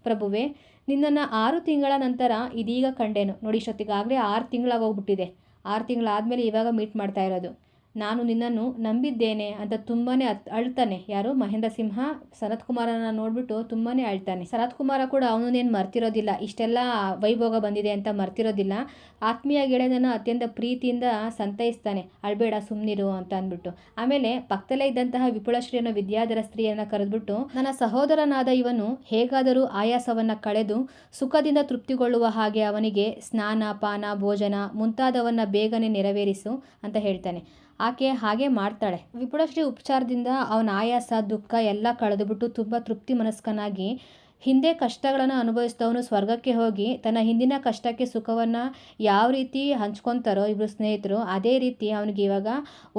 ಪ್ರಭುವೇ ನಿನ್ನನ್ನು ಆರು ತಿಂಗಳ ನಂತರ ಇದೀಗ ಕಂಡೇನು. ನೋಡಿ ಇಷ್ಟೊತ್ತಿಗಾಗಲೇ ಆರು ತಿಂಗಳಾಗೋಗ್ಬಿಟ್ಟಿದೆ. ಆರು ತಿಂಗಳಾದಮೇಲೆ ಇವಾಗ ಮೀಟ್ ಮಾಡ್ತಾ ಇರೋದು. ನಾನು ನಿನ್ನನ್ನು ನಂಬಿದ್ದೇನೆ ಅಂತ ತುಂಬಾ ಅತ್, ಅಳ್ತಾನೆ. ಯಾರು ಮಹೇಂದ್ರ ಸಿಂಹ, ಸನತ್ ಕುಮಾರನ ನೋಡ್ಬಿಟ್ಟು ತುಂಬಾ ಅಳ್ತಾನೆ. ಸನತ್ ಕುಮಾರ ಕೂಡ ಅವನನ್ನೇನು ಮರ್ತಿರೋದಿಲ್ಲ. ಇಷ್ಟೆಲ್ಲ ವೈಭೋಗ ಬಂದಿದೆ ಅಂತ ಮರ್ತಿರೋದಿಲ್ಲ. ಆತ್ಮೀಯ ಗೆಳೆಯನನ್ನು ಅತ್ಯಂತ ಪ್ರೀತಿಯಿಂದ ಸಂತೈಸ್ತಾನೆ. ಅಳ್ಬೇಡ ಸುಮ್ಮನಿರು ಅಂತ ಅಂದ್ಬಿಟ್ಟು. ಆಮೇಲೆ ಪಕ್ಕದಲ್ಲೇ ಇದ್ದಂತಹ ವಿಪುಳಶ್ರೀ ಅನ್ನೋ ವಿದ್ಯಾಧರ ಸ್ತ್ರೀಯನ್ನು ಕರೆದ್ಬಿಟ್ಟು, ನನ್ನ ಸಹೋದರನಾದ ಇವನು ಹೇಗಾದರೂ ಆಯಾಸವನ್ನು ಕಳೆದು ಸುಖದಿಂದ ತೃಪ್ತಿಗೊಳ್ಳುವ ಹಾಗೆ ಅವನಿಗೆ ಸ್ನಾನ, ಪಾನ, ಭೋಜನ ಮುಂತಾದವನ್ನ ಬೇಗನೆ ನೆರವೇರಿಸು ಅಂತ ಹೇಳ್ತಾನೆ. ಆಕೆ ಹಾಗೆ ಮಾಡ್ತಾಳೆ. ವಿಪುಳಶ್ರೀ ಉಪಚಾರದಿಂದ ಅವನ ಆಯಾಸ ದುಃಖ ಎಲ್ಲ ಕಳೆದುಬಿಟ್ಟು ತುಂಬ ತೃಪ್ತಿ ಮನಸ್ಕನಾಗಿ ಹಿಂದೆ ಕಷ್ಟಗಳನ್ನು ಅನುಭವಿಸಿದವನು ಸ್ವರ್ಗಕ್ಕೆ ಹೋಗಿ ತನ್ನ ಹಿಂದಿನ ಕಷ್ಟಕ್ಕೆ ಸುಖವನ್ನು ಯಾವ ರೀತಿ ಹಂಚ್ಕೊತಾರೋ ಇಬ್ಬರು ಸ್ನೇಹಿತರು, ಅದೇ ರೀತಿ ಅವನಿಗೆ ಇವಾಗ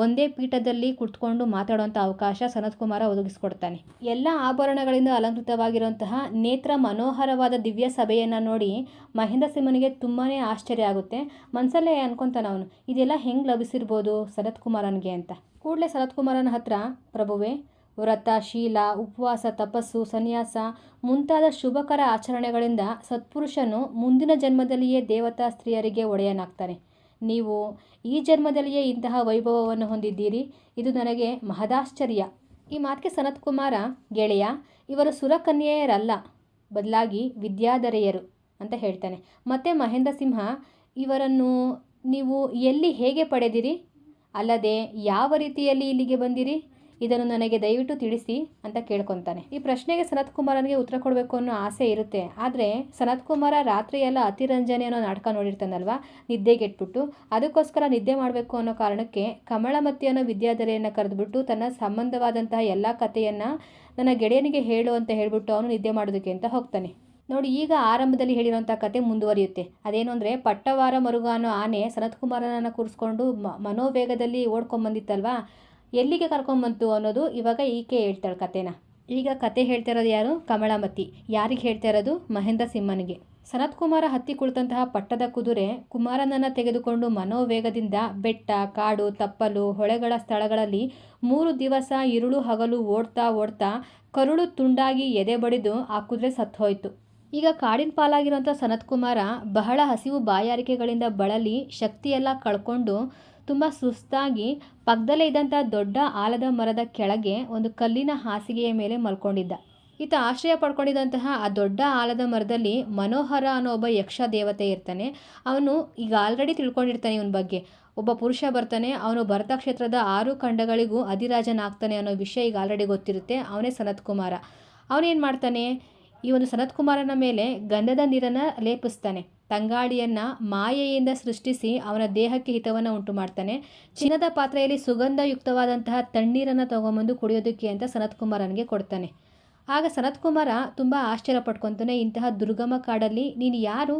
ಒಂದೇ ಪೀಠದಲ್ಲಿ ಕುಳಿತುಕೊಂಡು ಮಾತಾಡುವಂಥ ಅವಕಾಶ ಸನತ್ ಕುಮಾರ ಒದಗಿಸ್ಕೊಡ್ತಾನೆ. ಎಲ್ಲ ಆಭರಣಗಳಿಂದ ಅಲಂಕೃತವಾಗಿರುವಂತಹ ನೇತ್ರ ಮನೋಹರವಾದ ದಿವ್ಯ ಸಭೆಯನ್ನು ನೋಡಿ ಮಹೇಂದ್ರ ಸಿಂಹನಿಗೆ ತುಂಬಾ ಆಶ್ಚರ್ಯ ಆಗುತ್ತೆ. ಮನಸಲ್ಲೇ ಅನ್ಕೊತಾನೆ ಅವನು, ಇದೆಲ್ಲ ಹೆಂಗೆ ಲಭಿಸಿರ್ಬೋದು ಸನತ್ ಕುಮಾರನಿಗೆ ಅಂತ. ಕೂಡಲೇ ಸನತ್ ಕುಮಾರನ ಹತ್ರ, ಪ್ರಭುವೇ ವ್ರತ, ಶೀಲ, ಉಪವಾಸ, ತಪಸ್ಸು, ಸನ್ಯಾಸ ಮುಂತಾದ ಶುಭಕರ ಆಚರಣೆಗಳಿಂದ ಸತ್ಪುರುಷನು ಮುಂದಿನ ಜನ್ಮದಲ್ಲಿಯೇ ದೇವತಾ ಸ್ತ್ರೀಯರಿಗೆ ಒಡೆಯನಾಗ್ತಾನೆ. ನೀವು ಈ ಜನ್ಮದಲ್ಲಿಯೇ ಇಂತಹ ವೈಭವವನ್ನು ಹೊಂದಿದ್ದೀರಿ? ಇದು ನನಗೆ ಮಹದಾಶ್ಚರ್ಯ. ಈ ಮಾತಿಗೆ ಸನತ್ ಕುಮಾರ ಗೆಳೆಯ, ಇವರು ಸುರಕನ್ಯೆಯರಲ್ಲ, ಬದಲಾಗಿ ವಿದ್ಯಾಧರೆಯರು ಅಂತ ಹೇಳ್ತಾನೆ. ಮತ್ತು ಮಹೇಂದ್ರ ಸಿಂಹ, ಇವರನ್ನು ನೀವು ಎಲ್ಲಿ ಹೇಗೆ ಪಡೆದಿರಿ? ಅಲ್ಲದೆ ಯಾವ ರೀತಿಯಲ್ಲಿ ಇಲ್ಲಿಗೆ ಬಂದಿರಿ? ಇದನ್ನು ನನಗೆ ದಯವಿಟ್ಟು ತಿಳಿಸಿ ಅಂತ ಕೇಳ್ಕೊತಾನೆ. ಈ ಪ್ರಶ್ನೆಗೆ ಸನತ್ ಕುಮಾರನಿಗೆ ಉತ್ತರ ಕೊಡಬೇಕು ಅನ್ನೋ ಆಸೆ ಇರುತ್ತೆ. ಆದರೆ ಸನತ್ ಕುಮಾರ ರಾತ್ರಿಯೆಲ್ಲ ಅತಿರಂಜನೆ ಅನ್ನೋ ನಾಟಕ ನೋಡಿರ್ತಾನಲ್ವಾ? ನಿದ್ದೆಗೆಟ್ಬಿಟ್ಟು ಅದಕ್ಕೋಸ್ಕರ ನಿದ್ದೆ ಮಾಡಬೇಕು ಅನ್ನೋ ಕಾರಣಕ್ಕೆ ಕಮಳಮತಿ ಅನ್ನೋ ವಿದ್ಯಾಧರೆಯನ್ನು ಕರೆದುಬಿಟ್ಟು ತನ್ನ ಸಂಬಂಧವಾದಂತಹ ಎಲ್ಲ ಕಥೆಯನ್ನು ನನ್ನ ಗೆಳೆಯನಿಗೆ ಹೇಳು ಅಂತ ಹೇಳಿಬಿಟ್ಟು ಅವನು ನಿದ್ದೆ ಮಾಡೋದಕ್ಕೆ ಅಂತ ಹೋಗ್ತಾನೆ. ನೋಡಿ, ಈಗ ಆರಂಭದಲ್ಲಿ ಹೇಳಿರುವಂಥ ಕತೆ ಮುಂದುವರಿಯುತ್ತೆ. ಅದೇನು ಅಂದರೆ ಪಟ್ಟವಾರ ಮರುಗ ಅನ್ನೋ ಆನೆ ಸನತ್ ಕುಮಾರನನ್ನು ಕೂರಿಸ್ಕೊಂಡು ಮನೋವೇಗದಲ್ಲಿ ಓಡ್ಕೊಂಬಂದಿತ್ತಲ್ವಾ? ಎಲ್ಲಿಗೆ ಕರ್ಕೊಂಬಂತು ಅನ್ನೋದು ಇವಾಗ ಈಕೆ ಹೇಳ್ತಾಳೆ ಕತೆನ. ಈಗ ಕತೆ ಹೇಳ್ತಾ ಇರೋದು ಯಾರು? ಕಮಲಾಮತಿ. ಯಾರಿಗೆ ಹೇಳ್ತಾ ಇರೋದು? ಮಹೇಂದ್ರ ಸಿಂಹನಿಗೆ. ಸನತ್ ಕುಮಾರ ಹತ್ತಿ ಕುಳಿತಂತಹ ಪಟ್ಟದ ಕುದುರೆ ಕುಮಾರನನ್ನು ತೆಗೆದುಕೊಂಡು ಮನೋವೇಗದಿಂದ ಬೆಟ್ಟ, ಕಾಡು, ತಪ್ಪಲು, ಹೊಳೆಗಳ ಸ್ಥಳಗಳಲ್ಲಿ ಮೂರು ದಿವಸ ಇರುಳು ಹಗಲು ಓಡ್ತಾ ಓಡ್ತಾ ಕರುಳು ತುಂಡಾಗಿ ಎದೆ ಬಡಿದು ಆ ಕುದುರೆ ಸತ್ತೋಯ್ತು. ಈಗ ಕಾಡಿನ ಪಾಲಾಗಿರುವಂಥ ಸನತ್ ಕುಮಾರ ಬಹಳ ಹಸಿವು ಬಾಯಾರಿಕೆಗಳಿಂದ ಬಳಲಿ ಶಕ್ತಿಯೆಲ್ಲ ಕಳ್ಕೊಂಡು ತುಂಬ ಸುಸ್ತಾಗಿ ಪಕ್ಕದಲ್ಲೇ ಇದ್ದಂಥ ದೊಡ್ಡ ಆಲದ ಮರದ ಕೆಳಗೆ ಒಂದು ಕಲ್ಲಿನ ಹಾಸಿಗೆಯ ಮೇಲೆ ಮಲ್ಕೊಂಡಿದ್ದ. ಈತ ಆಶ್ರಯ ಪಡ್ಕೊಂಡಿದ್ದಂತಹ ಆ ದೊಡ್ಡ ಆಲದ ಮರದಲ್ಲಿ ಮನೋಹರ ಅನ್ನೋ ಒಬ್ಬ ಯಕ್ಷ ದೇವತೆ ಇರ್ತಾನೆ. ಅವನು ಈಗ ಆಲ್ರೆಡಿ ತಿಳ್ಕೊಂಡಿರ್ತಾನೆ ಇವನ ಬಗ್ಗೆ. ಒಬ್ಬ ಪುರುಷ ಬರ್ತಾನೆ, ಅವನು ಭರತ ಕ್ಷೇತ್ರದ ಆರು ಖಂಡಗಳಿಗೂ ಅಧಿರಾಜನಾಗ್ತಾನೆ ಅನ್ನೋ ವಿಷಯ ಈಗ ಆಲ್ರೆಡಿ ಗೊತ್ತಿರುತ್ತೆ. ಅವನೇ ಸನತ್ ಕುಮಾರ ಅವನೇನು ಮಾಡ್ತಾನೆ? ಈ ಒಂದು ಸನತ್ ಕುಮಾರನ ಮೇಲೆ ಗಂಧದ ನೀರನ್ನು ಲೇಪಿಸ್ತಾನೆ. ತಂಗಾಳಿಯನ್ನು ಮಾಯೆಯಿಂದ ಸೃಷ್ಟಿಸಿ ಅವನ ದೇಹಕ್ಕೆ ಹಿತವನ್ನು ಉಂಟು ಮಾಡ್ತಾನೆ ಚಿನ್ನದ ಪಾತ್ರೆಯಲ್ಲಿ ಸುಗಂಧಯುಕ್ತವಾದಂತಹ ತಣ್ಣೀರನ್ನು ತಗೊಂಬಂದು ಕುಡಿಯೋದಕ್ಕೆ ಅಂತ ಸನತ್ ಕುಮಾರನಿಗೆ ಕೊಡ್ತಾನೆ. ಆಗ ಸನತ್ ಕುಮಾರ ತುಂಬ ಆಶ್ಚರ್ಯ ಪಡ್ಕೊತಾನೆ ಇಂತಹ ದುರ್ಗಮ ಕಾಡಲ್ಲಿ ನೀನು ಯಾರು?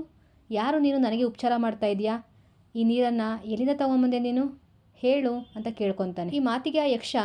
ಯಾರು ನೀನು? ನನಗೆ ಉಪಚಾರ ಮಾಡ್ತಾ ಇದೆಯಾ ಈ ನೀರನ್ನು ಎಲ್ಲಿಂದ ತಗೊಂಬಂದೆ ನೀನು? ಹೇಳು ಅಂತ ಕೇಳ್ಕೊತಾನೆ. ಈ ಮಾತಿಗೆ ಆ ಯಕ್ಷ,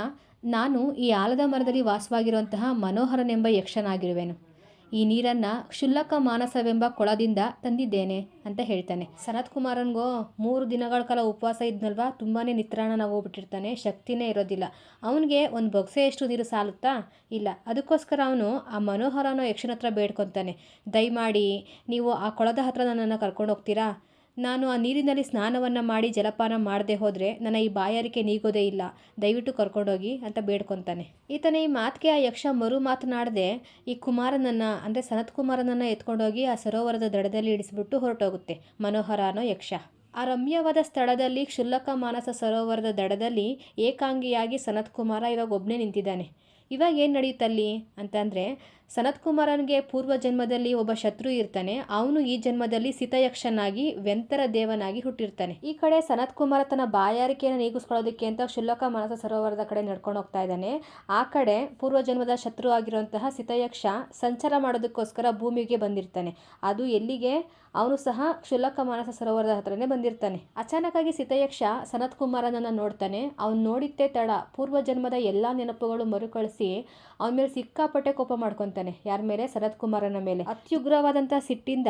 ನಾನು ಈ ಆಲದ ಮರದಲ್ಲಿ ವಾಸವಾಗಿರುವಂತಹ ಮನೋಹರನೆಂಬ ಯಕ್ಷನಾಗಿರುವೆನು. ಈ ನೀರನ್ನು ಕ್ಷುಲ್ಲಕ ಮಾನಸವೆಂಬ ಕೊಳದಿಂದ ತಂದಿದ್ದೇನೆ ಅಂತ ಹೇಳ್ತಾನೆ. ಸನತ್ ಕುಮಾರನ್ಗೋ, ಮೂರು ದಿನಗಳ ಕಾಲ ಉಪವಾಸ ಇದ್ನಲ್ವಾ? ತುಂಬಾ ನಿತ್ರಾಣ ಹೋಗ್ಬಿಟ್ಟಿರ್ತಾನೆ. ಶಕ್ತಿನೇ ಇರೋದಿಲ್ಲ. ಅವನಿಗೆ ಒಂದು ಬೊಗ್ಸೆಯಷ್ಟು ನೀರು ಸಾಲುತ್ತಾ? ಇಲ್ಲ. ಅದಕ್ಕೋಸ್ಕರ ಅವನು ಆ ಮನೋಹರನ ಯಕ್ಷನ ಹತ್ರ ಬೇಡ್ಕೊತಾನೆ. ದಯಮಾಡಿ, ನೀವು ಆ ಕೊಳದ ಹತ್ರ ನನ್ನನ್ನು ಕರ್ಕೊಂಡು ಹೋಗ್ತೀರಾ ನಾನು ಆ ನೀರಿನಲ್ಲಿ ಸ್ನಾನವನ್ನು ಮಾಡಿ ಜಲಪಾನ ಮಾಡದೆ ಹೋದರೆ ನನ್ನ ಈ ಬಾಯಾರಿಕೆ ನೀಗೋದೇ ಇಲ್ಲ. ದಯವಿಟ್ಟು ಕರ್ಕೊಂಡೋಗಿ ಅಂತ ಬೇಡ್ಕೊತಾನೆ. ಈತನ ಈ ಮಾತಿಗೆ ಆ ಯಕ್ಷ ಮರು ಮಾತನಾಡದೆ ಈ ಕುಮಾರನನ್ನು, ಅಂದರೆ ಸನತ್ ಕುಮಾರನನ್ನು ಎತ್ಕೊಂಡೋಗಿ ಆ ಸರೋವರದ ದಡದಲ್ಲಿ ಇಡಿಸ್ಬಿಟ್ಟು ಹೊರಟೋಗುತ್ತೆ. ಮನೋಹರ ಅನ್ನೋ ಯಕ್ಷ. ಆ ರಮ್ಯವಾದ ಸ್ಥಳದಲ್ಲಿ ಕ್ಷುಲ್ಲಕ ಮಾನಸ ಸರೋವರದ ದಡದಲ್ಲಿ ಏಕಾಂಗಿಯಾಗಿ ಸನತ್ ಕುಮಾರ ಇವಾಗ ಒಬ್ಬನೇ ನಿಂತಿದ್ದಾನೆ. ಇವಾಗ ಏನು ನಡೆಯುತ್ತಲ್ಲಿ? ಅಂತಂದರೆ ಸನತ್ ಕುಮಾರನಿಗೆ ಪೂರ್ವ ಜನ್ಮದಲ್ಲಿ ಒಬ್ಬ ಶತ್ರು ಇರ್ತಾನೆ. ಅವನು ಈ ಜನ್ಮದಲ್ಲಿ ಸಿತಯಕ್ಷನಾಗಿ ವೆಂತರ ದೇವನಾಗಿ ಹುಟ್ಟಿರ್ತಾನೆ. ಈ ಕಡೆ ಸನತ್ ಕುಮಾರ ತನ್ನ ಬಾಯಾರಿಕೆಯನ್ನು ನೀಗಿಸ್ಕೊಳ್ಳೋದಕ್ಕೆ ಅಂತ ಶುಲ್ಲಕ ಮಾನಸ ಸರೋವರದ ಕಡೆ ನಡ್ಕೊಂಡು ಹೋಗ್ತಾ ಇದ್ದಾನೆ. ಆ ಕಡೆ ಪೂರ್ವ ಜನ್ಮದ ಶತ್ರು ಆಗಿರುವಂತಹ ಸಿತಯಕ್ಷ ಸಂಚಾರ ಮಾಡೋದಕ್ಕೋಸ್ಕರ ಭೂಮಿಗೆ ಬಂದಿರ್ತಾನೆ. ಅದು ಎಲ್ಲಿಗೆ? ಅವನು ಸಹ ಕ್ಷುಲ್ಲಕ ಮಾನಸ ಸರೋವರದ ಹತ್ರನೇ ಬಂದಿರ್ತಾನೆ. ಅಚಾನಕ್ಕಾಗಿ ಸಿತಯಕ್ಷ ಸನತ್ ಕುಮಾರನನ್ನು ನೋಡ್ತಾನೆ. ಅವನು ನೋಡಿದ್ದೇ ತಡ. ಪೂರ್ವ ಜನ್ಮದ ಎಲ್ಲ ನೆನಪುಗಳು ಮರುಕಳಿಸಿ ಅವನ ಮೇಲೆ ಸಿಕ್ಕಾಪಟ್ಟೆ ಕೋಪ ಮಾಡ್ಕೊತಾನೆ. ಯಾರ ಮೇಲೆ? ಶರತ್ ಕುಮಾರನ ಮೇಲೆ. ಅತ್ಯುಗ್ರವಾದಂಥ ಸಿಟ್ಟಿಂದ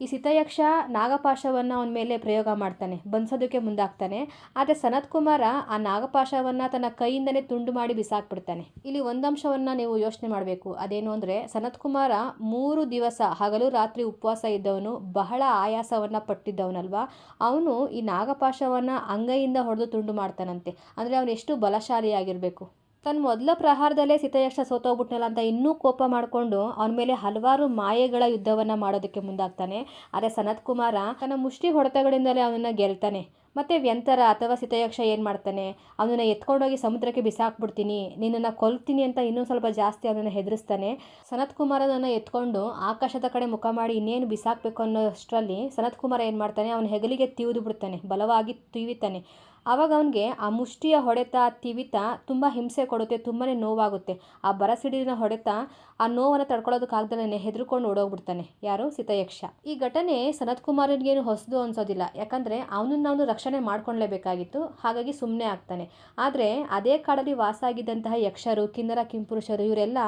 ಈ ಸಿತಯಕ್ಷ ನಾಗಪಾಶವನ್ನು ಅವನ ಮೇಲೆ ಪ್ರಯೋಗ ಮಾಡ್ತಾನೆ. ಬನ್ಸೋದಕ್ಕೆ ಮುಂದಾಗ್ತಾನೆ. ಆದರೆ ಸನತ್ ಕುಮಾರ ಆ ನಾಗಪಾಶವನ್ನು ತನ್ನ ಕೈಯಿಂದನೇ ತುಂಡು ಮಾಡಿ ಬಿಸಾಕ್ಬಿಡ್ತಾನೆ. ಇಲ್ಲಿ ಒಂದಂಶವನ್ನು ನೀವು ಯೋಚನೆ ಮಾಡಬೇಕು. ಅದೇನು ಅಂದರೆ ಸನತ್ ಕುಮಾರ ಮೂರು ದಿವಸ, ಹಗಲು ರಾತ್ರಿ ಉಪವಾಸ ಇದ್ದವನು, ಬಹಳ ಆಯಾಸವನ್ನು ಪಟ್ಟಿದ್ದವನಲ್ವಾ? ಅವನು ಈ ನಾಗಪಾಶವನ್ನು ಅಂಗೈಯಿಂದ ಹೊಡೆದು ತುಂಡು ಮಾಡ್ತಾನಂತೆ. ಅಂದರೆ ಅವನು ಎಷ್ಟು ಬಲಶಾಲಿಯಾಗಿರಬೇಕು. ತನ್ನ ಮೊದಲ ಪ್ರಹಾರದಲ್ಲೇ ಸಿತಯಕ್ಷ ಸೋತೋಗ್ಬಿಟ್ನಲ್ಲ ಅಂತ ಇನ್ನೂ ಕೋಪ ಮಾಡಿಕೊಂಡು ಅವನ ಮೇಲೆ ಹಲವಾರು ಮಾಯೆಗಳ ಯುದ್ಧವನ್ನು ಮಾಡೋದಕ್ಕೆ ಮುಂದಾಗ್ತಾನೆ. ಆದರೆ ಸನತ್ ಕುಮಾರ ತನ್ನ ಮುಷ್ಟಿ ಹೊಡೆತಗಳಿಂದಲೇ ಅವನನ್ನು ಗೆಲ್ತಾನೆ. ಮತ್ತು ವ್ಯಂತರ ಅಥವಾ ಸಿತಯಕ್ಷ ಏನು ಮಾಡ್ತಾನೆ? ಅವನನ್ನು ಎತ್ಕೊಂಡೋಗಿ ಸಮುದ್ರಕ್ಕೆ ಬಿಸಾಕ್ಬಿಡ್ತೀನಿ. ನಿನ್ನನ್ನು ಕೊಲ್ತೀನಿ ಅಂತ ಇನ್ನೂ ಸ್ವಲ್ಪ ಜಾಸ್ತಿ ಅವನನ್ನು ಹೆದರಿಸ್ತಾನೆ. ಸನತ್ ಕುಮಾರನನ್ನು ಎತ್ಕೊಂಡು ಆಕಾಶದ ಕಡೆ ಮುಖ ಮಾಡಿ ಇನ್ನೇನು ಬಿಸಾಕಬೇಕು ಅನ್ನೋಷ್ಟರಲ್ಲಿ ಸನತ್ ಕುಮಾರ ಏನು ಮಾಡ್ತಾನೆ? ಅವನ ಹೆಗಲಿಗೆ ತಿವಿದು ಬಿಡ್ತಾನೆ ಬಲವಾಗಿ ತಿವಿತಾನೆ ಆವಾಗ ಅವನಿಗೆ ಆ ಮುಷ್ಟಿಯ ಹೊಡೆತ, ತಿವಿತ ತುಂಬ ಹಿಂಸೆ ಕೊಡುತ್ತೆ ತುಂಬಾ ನೋವಾಗುತ್ತೆ. ಆ ಬರಸಿಡಿನ ಹೊಡೆತ, ಆ ನೋವನ್ನು ತಡ್ಕೊಳ್ಳೋದಕ್ಕಾಗ್ದಲೇ ಹೆದರ್ಕೊಂಡು ಓಡೋಗ್ಬಿಡ್ತಾನೆ. ಯಾರು? ಸಿತಯಕ್ಷ. ಈ ಘಟನೆ ಸನತ್ ಕುಮಾರನಿಗೇನು ಹೊಸದು ಅನ್ಸೋದಿಲ್ಲ. ಯಾಕಂದರೆ ಅವನನ್ನು ಅವನು ರಕ್ಷಣೆ ಮಾಡ್ಕೊಳ್ಳೇಬೇಕಾಗಿತ್ತು ಹಾಗಾಗಿ ಸುಮ್ಮನೆ ಆಗ್ತಾನೆ. ಆದರೆ ಅದೇ ಕಾಡಲ್ಲಿ ವಾಸ ಆಗಿದ್ದಂತಹ ಯಕ್ಷರು, ಕಿನ್ನರ ಕಿಂಪುರುಷರು ಇವರೆಲ್ಲ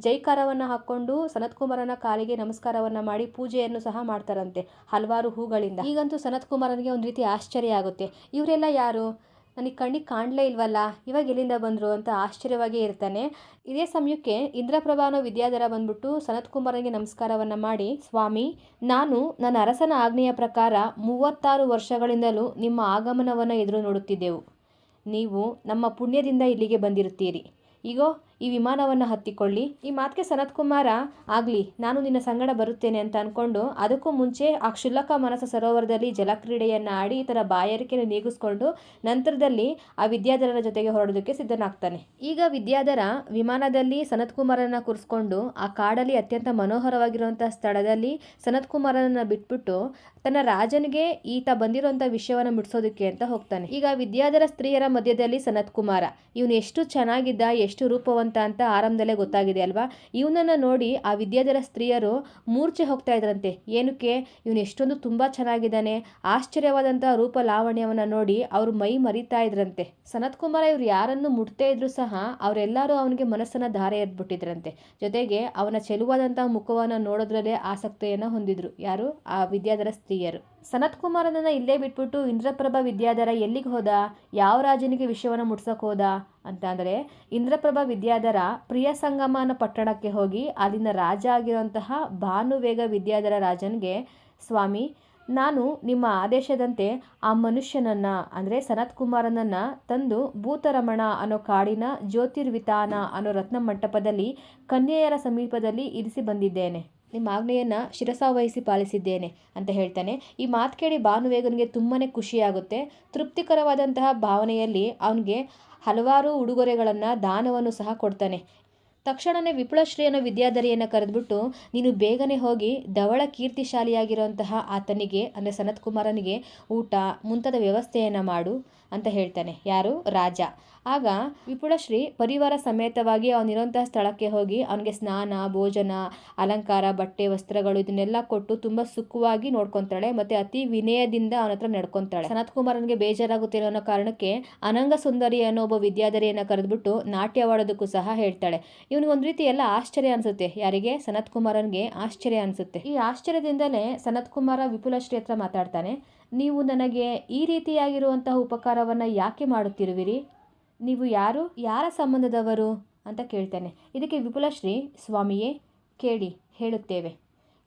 ಜೈಕಾರವನ್ನು ಹಾಕ್ಕೊಂಡು ಸನತ್ ಕುಮಾರನ ಕಾಲಿಗೆ ನಮಸ್ಕಾರವನ್ನು ಮಾಡಿ ಪೂಜೆಯನ್ನು ಸಹ ಮಾಡ್ತಾರಂತೆ ಹಲವಾರು ಹೂಗಳಿಂದ. ಈಗಂತೂ ಸನತ್ ಕುಮಾರನಿಗೆ ಒಂದು ರೀತಿ ಆಶ್ಚರ್ಯ ಆಗುತ್ತೆ. ಇವರೆಲ್ಲ ಯಾರು? ನನಗೆ ಕಣ್ಣಿಗೆ ಕಾಣಲೇ ಇಲ್ವಲ್ಲ? ಇವಾಗ ಎಲ್ಲಿಂದ ಬಂದರು ಅಂತ ಆಶ್ಚರ್ಯವಾಗಿ ಇರ್ತಾನೆ. ಇದೇ ಸಮಯಕ್ಕೆ ಇಂದ್ರಪ್ರಭ ವಿದ್ಯಾಧರ ಬಂದ್ಬಿಟ್ಟು ಸನತ್ ಕುಮಾರನಿಗೆ ನಮಸ್ಕಾರವನ್ನು ಮಾಡಿ, ಸ್ವಾಮಿ, ನಾನು ನನ್ನ ಅರಸನ ಆಜ್ಞೆಯ ಪ್ರಕಾರ ಮೂವತ್ತಾರು ವರ್ಷಗಳಿಂದಲೂ ನಿಮ್ಮ ಆಗಮನವನ್ನು ಎದುರು ನೋಡುತ್ತಿದ್ದೆವು. ನೀವು ನಮ್ಮ ಪುಣ್ಯದಿಂದ ಇಲ್ಲಿಗೆ ಬಂದಿರುತ್ತೀರಿ. ಈಗೋ ಈ ವಿಮಾನವನ್ನು ಹತ್ತಿಕೊಳ್ಳಿ. ಈ ಮಾತಿಗೆ ಸನತ್ ಕುಮಾರ, ಆಗಲಿ, ನಾನು ನಿನ್ನ ಸಂಗಡ ಬರುತ್ತೇನೆ ಅಂತ ಅಂದ್ಕೊಂಡು ಅದಕ್ಕೂ ಮುಂಚೆ ಆ ಕ್ಷುಲ್ಲಕ ಮನಸ್ಸ ಸರೋವರದಲ್ಲಿ ಜಲಕ್ರೀಡೆಯನ್ನು ಆಡಿ ತನ್ನ ಬಾಯಾರಿಕೆಯನ್ನು ನೀಗಿಸ್ಕೊಂಡು ನಂತರದಲ್ಲಿ ಆ ವಿದ್ಯಾಧರನ ಜೊತೆಗೆ ಹೊರಡೋದಕ್ಕೆ ಸಿದ್ಧನಾಗ್ತಾನೆ. ಈಗ ವಿದ್ಯಾಧರ ವಿಮಾನದಲ್ಲಿ ಸನತ್ ಕುಮಾರನ ಕೂರಿಸ್ಕೊಂಡು ಆ ಕಾಡಲ್ಲಿ ಅತ್ಯಂತ ಮನೋಹರವಾಗಿರುವಂಥ ಸ್ಥಳದಲ್ಲಿ ಸನತ್ ಕುಮಾರನನ್ನು ಬಿಟ್ಬಿಟ್ಟು ತನ್ನ ರಾಜನಿಗೆ ಈತ ಬಂದಿರುವಂಥ ವಿಷಯವನ್ನು ಮುಟ್ಸೋದಕ್ಕೆ ಅಂತ ಹೋಗ್ತಾನೆ. ಈಗ ವಿದ್ಯಾಧರ ಸ್ತ್ರೀಯರ ಮಧ್ಯದಲ್ಲಿ ಸನತ್ ಕುಮಾರ. ಇವನು ಎಷ್ಟು ಚೆನ್ನಾಗಿದ್ದ, ಎಷ್ಟು ರೂಪವಂತ ಅಂತ ಆರಂಭದಲ್ಲೇ ಗೊತ್ತಾಗಿದೆ ಅಲ್ವಾ? ಇವನನ್ನು ನೋಡಿ ಆ ವಿದ್ಯಾಧರ ಸ್ತ್ರೀಯರು ಮೂರ್ಛೆ ಹೋಗ್ತಾ ಇದ್ರಂತೆ. ಏನಕ್ಕೆ? ಇವನು ಎಷ್ಟೊಂದು ತುಂಬ ಚೆನ್ನಾಗಿದ್ದಾನೆ. ಆಶ್ಚರ್ಯವಾದಂಥ ರೂಪ ಲಾವಣ್ಯವನ್ನು ನೋಡಿ ಅವರು ಮೈ ಮರಿತಾ ಇದ್ರಂತೆ. ಸನತ್ ಕುಮಾರ ಇವರು ಯಾರನ್ನು ಮುಟ್ತೇ ಇದ್ರು ಸಹ ಅವರೆಲ್ಲರೂ ಅವನಿಗೆ ಮನಸ್ಸನ್ನು ಧಾರೆ ಎದ್ಬಿಟ್ಟಿದ್ರಂತೆ ಜೊತೆಗೆ ಅವನ ಚೆಲುವಾದಂಥ ಮುಖವನ್ನು ನೋಡೋದ್ರಲ್ಲೇ ಆಸಕ್ತಿಯನ್ನು ಹೊಂದಿದ್ರು. ಯಾರು? ಆ ವಿದ್ಯಾಧರ ಸ್ತ್ರೀಯರು. ಸನತ್ ಕುಮಾರನನ್ನ ಇಲ್ಲೇ ಬಿಟ್ಬಿಟ್ಟು ಇಂದ್ರಪ್ರಭ ವಿದ್ಯಾಧರ ಎಲ್ಲಿಗೆ ಹೋದ? ಯಾವ ರಾಜನಿಗೆ ವಿಷಯವನ್ನು ಮುಟ್ಸಕ್ಕೆ ಹೋದ? ಅಂತ ಅಂದರೆ, ಇಂದ್ರಪ್ರಭ ವಿದ್ಯಾಧರ ಪ್ರಿಯ ಸಂಗಮನ ಪಟ್ಟಣಕ್ಕೆ ಹೋಗಿ ಅಲ್ಲಿನ ರಾಜ ಆಗಿರುವಂತಹ ಭಾನುವೇಗ ವಿದ್ಯಾಧರ ರಾಜನಿಗೆ, ಸ್ವಾಮಿ, ನಾನು ನಿಮ್ಮ ಆದೇಶದಂತೆ ಆ ಮನುಷ್ಯನನ್ನು, ಅಂದರೆ ಸನತ್ ಕುಮಾರನನ್ನು ತಂದು ಭೂತರಮಣ ಅನ್ನೋ ಕಾಡಿನ ಜ್ಯೋತಿರ್ವಿತಾನ ಅನ್ನೋ ರತ್ನ ಮಂಟಪದಲ್ಲಿ ಕನ್ಯೆಯರ ಸಮೀಪದಲ್ಲಿ ಇರಿಸಿ ಬಂದಿದ್ದೇನೆ. ನಿಮ್ಮ ಆಜ್ಞೆಯನ್ನು ಶಿರಸಾವಹಿಸಿ ಪಾಲಿಸಿದ್ದೇನೆ ಅಂತ ಹೇಳ್ತಾನೆ. ಈ ಮಾತು ಕೇಳಿ ಭಾನುವೇಗನಿಗೆ ತುಂಬಾ ಖುಷಿಯಾಗುತ್ತೆ. ತೃಪ್ತಿಕರವಾದಂತಹ ಭಾವನೆಯಲ್ಲಿ ಅವನಿಗೆ ಹಲವಾರು ಉಡುಗೊರೆಗಳನ್ನು, ದಾನವನ್ನು ಸಹ ಕೊಡ್ತಾನೆ. ತಕ್ಷಣವೇ ವಿಪುಲಶ್ರೀಯನ ವಿದ್ಯಾಧರಿಯನ್ನು ಕರೆದುಬಿಟ್ಟು, ನೀನು ಬೇಗನೆ ಹೋಗಿ ಧವಳ ಕೀರ್ತಿಶಾಲಿಯಾಗಿರುವಂತಹ ಆತನಿಗೆ, ಅಂದರೆ ಸನತ್ ಕುಮಾರನಿಗೆ ಊಟ, ಮುಂತಾದ ವ್ಯವಸ್ಥೆಯನ್ನು ಮಾಡು. ಅಂತ ಹೇಳ್ತಾನೆ. ಯಾರು? ರಾಜ. ಆಗ ವಿಪುಲಶ್ರೀ ಪರಿವಾರ ಸಮೇತವಾಗಿ ಅವನಿರುವಂತಹ ಸ್ಥಳಕ್ಕೆ ಹೋಗಿ ಅವನಿಗೆ ಸ್ನಾನ, ಭೋಜನ, ಅಲಂಕಾರ, ಬಟ್ಟೆ, ವಸ್ತ್ರಗಳು ಇದನ್ನೆಲ್ಲ ಕೊಟ್ಟು ತುಂಬ ಸುಖವಾಗಿ ನೋಡ್ಕೊತಾಳೆ ಮತ್ತು ಅತಿ ವಿನಯದಿಂದ ಅವನ ಹತ್ರ ನಡ್ಕೊತಾಳೆ. ಸನತ್ ಕುಮಾರನಿಗೆ ಬೇಜಾರಾಗುತ್ತಿರೋ ಅನ್ನೋ ಕಾರಣಕ್ಕೆ ಅನಂಗ ಸುಂದರಿ ಅನ್ನೋ ಒಬ್ಬ ವಿದ್ಯಾಧರಿಯನ್ನು ಕರೆದ್ಬಿಟ್ಟು ನಾಟ್ಯವಾಡೋದಕ್ಕೂ ಸಹ ಹೇಳ್ತಾಳೆ. ಇವನಿಗೆ ಒಂದು ರೀತಿ ಎಲ್ಲ ಆಶ್ಚರ್ಯ ಅನಿಸುತ್ತೆ. ಯಾರಿಗೆ? ಸನತ್ ಕುಮಾರನ್ಗೆ ಆಶ್ಚರ್ಯ ಅನಿಸುತ್ತೆ. ಈ ಆಶ್ಚರ್ಯದಿಂದಲೇ ಸನತ್ ಕುಮಾರ ವಿಪುಲಶ್ರೀ ಹತ್ರ ಮಾತಾಡ್ತಾನೆ. ನೀವು ನನಗೆ ಈ ರೀತಿಯಾಗಿರುವಂತಹ ಉಪಕಾರವನ್ನು ಯಾಕೆ ಮಾಡುತ್ತಿರುವಿರಿ? ನೀವು ಯಾರು? ಯಾರ ಸಂಬಂಧದವರು? ಅಂತ ಕೇಳ್ತೇನೆ. ಇದಕ್ಕೆ ವಿಪುಲಶ್ರೀ ಸ್ವಾಮಿಯೇ ಕೇಳಿ ಹೇಳುತ್ತೇವೆ.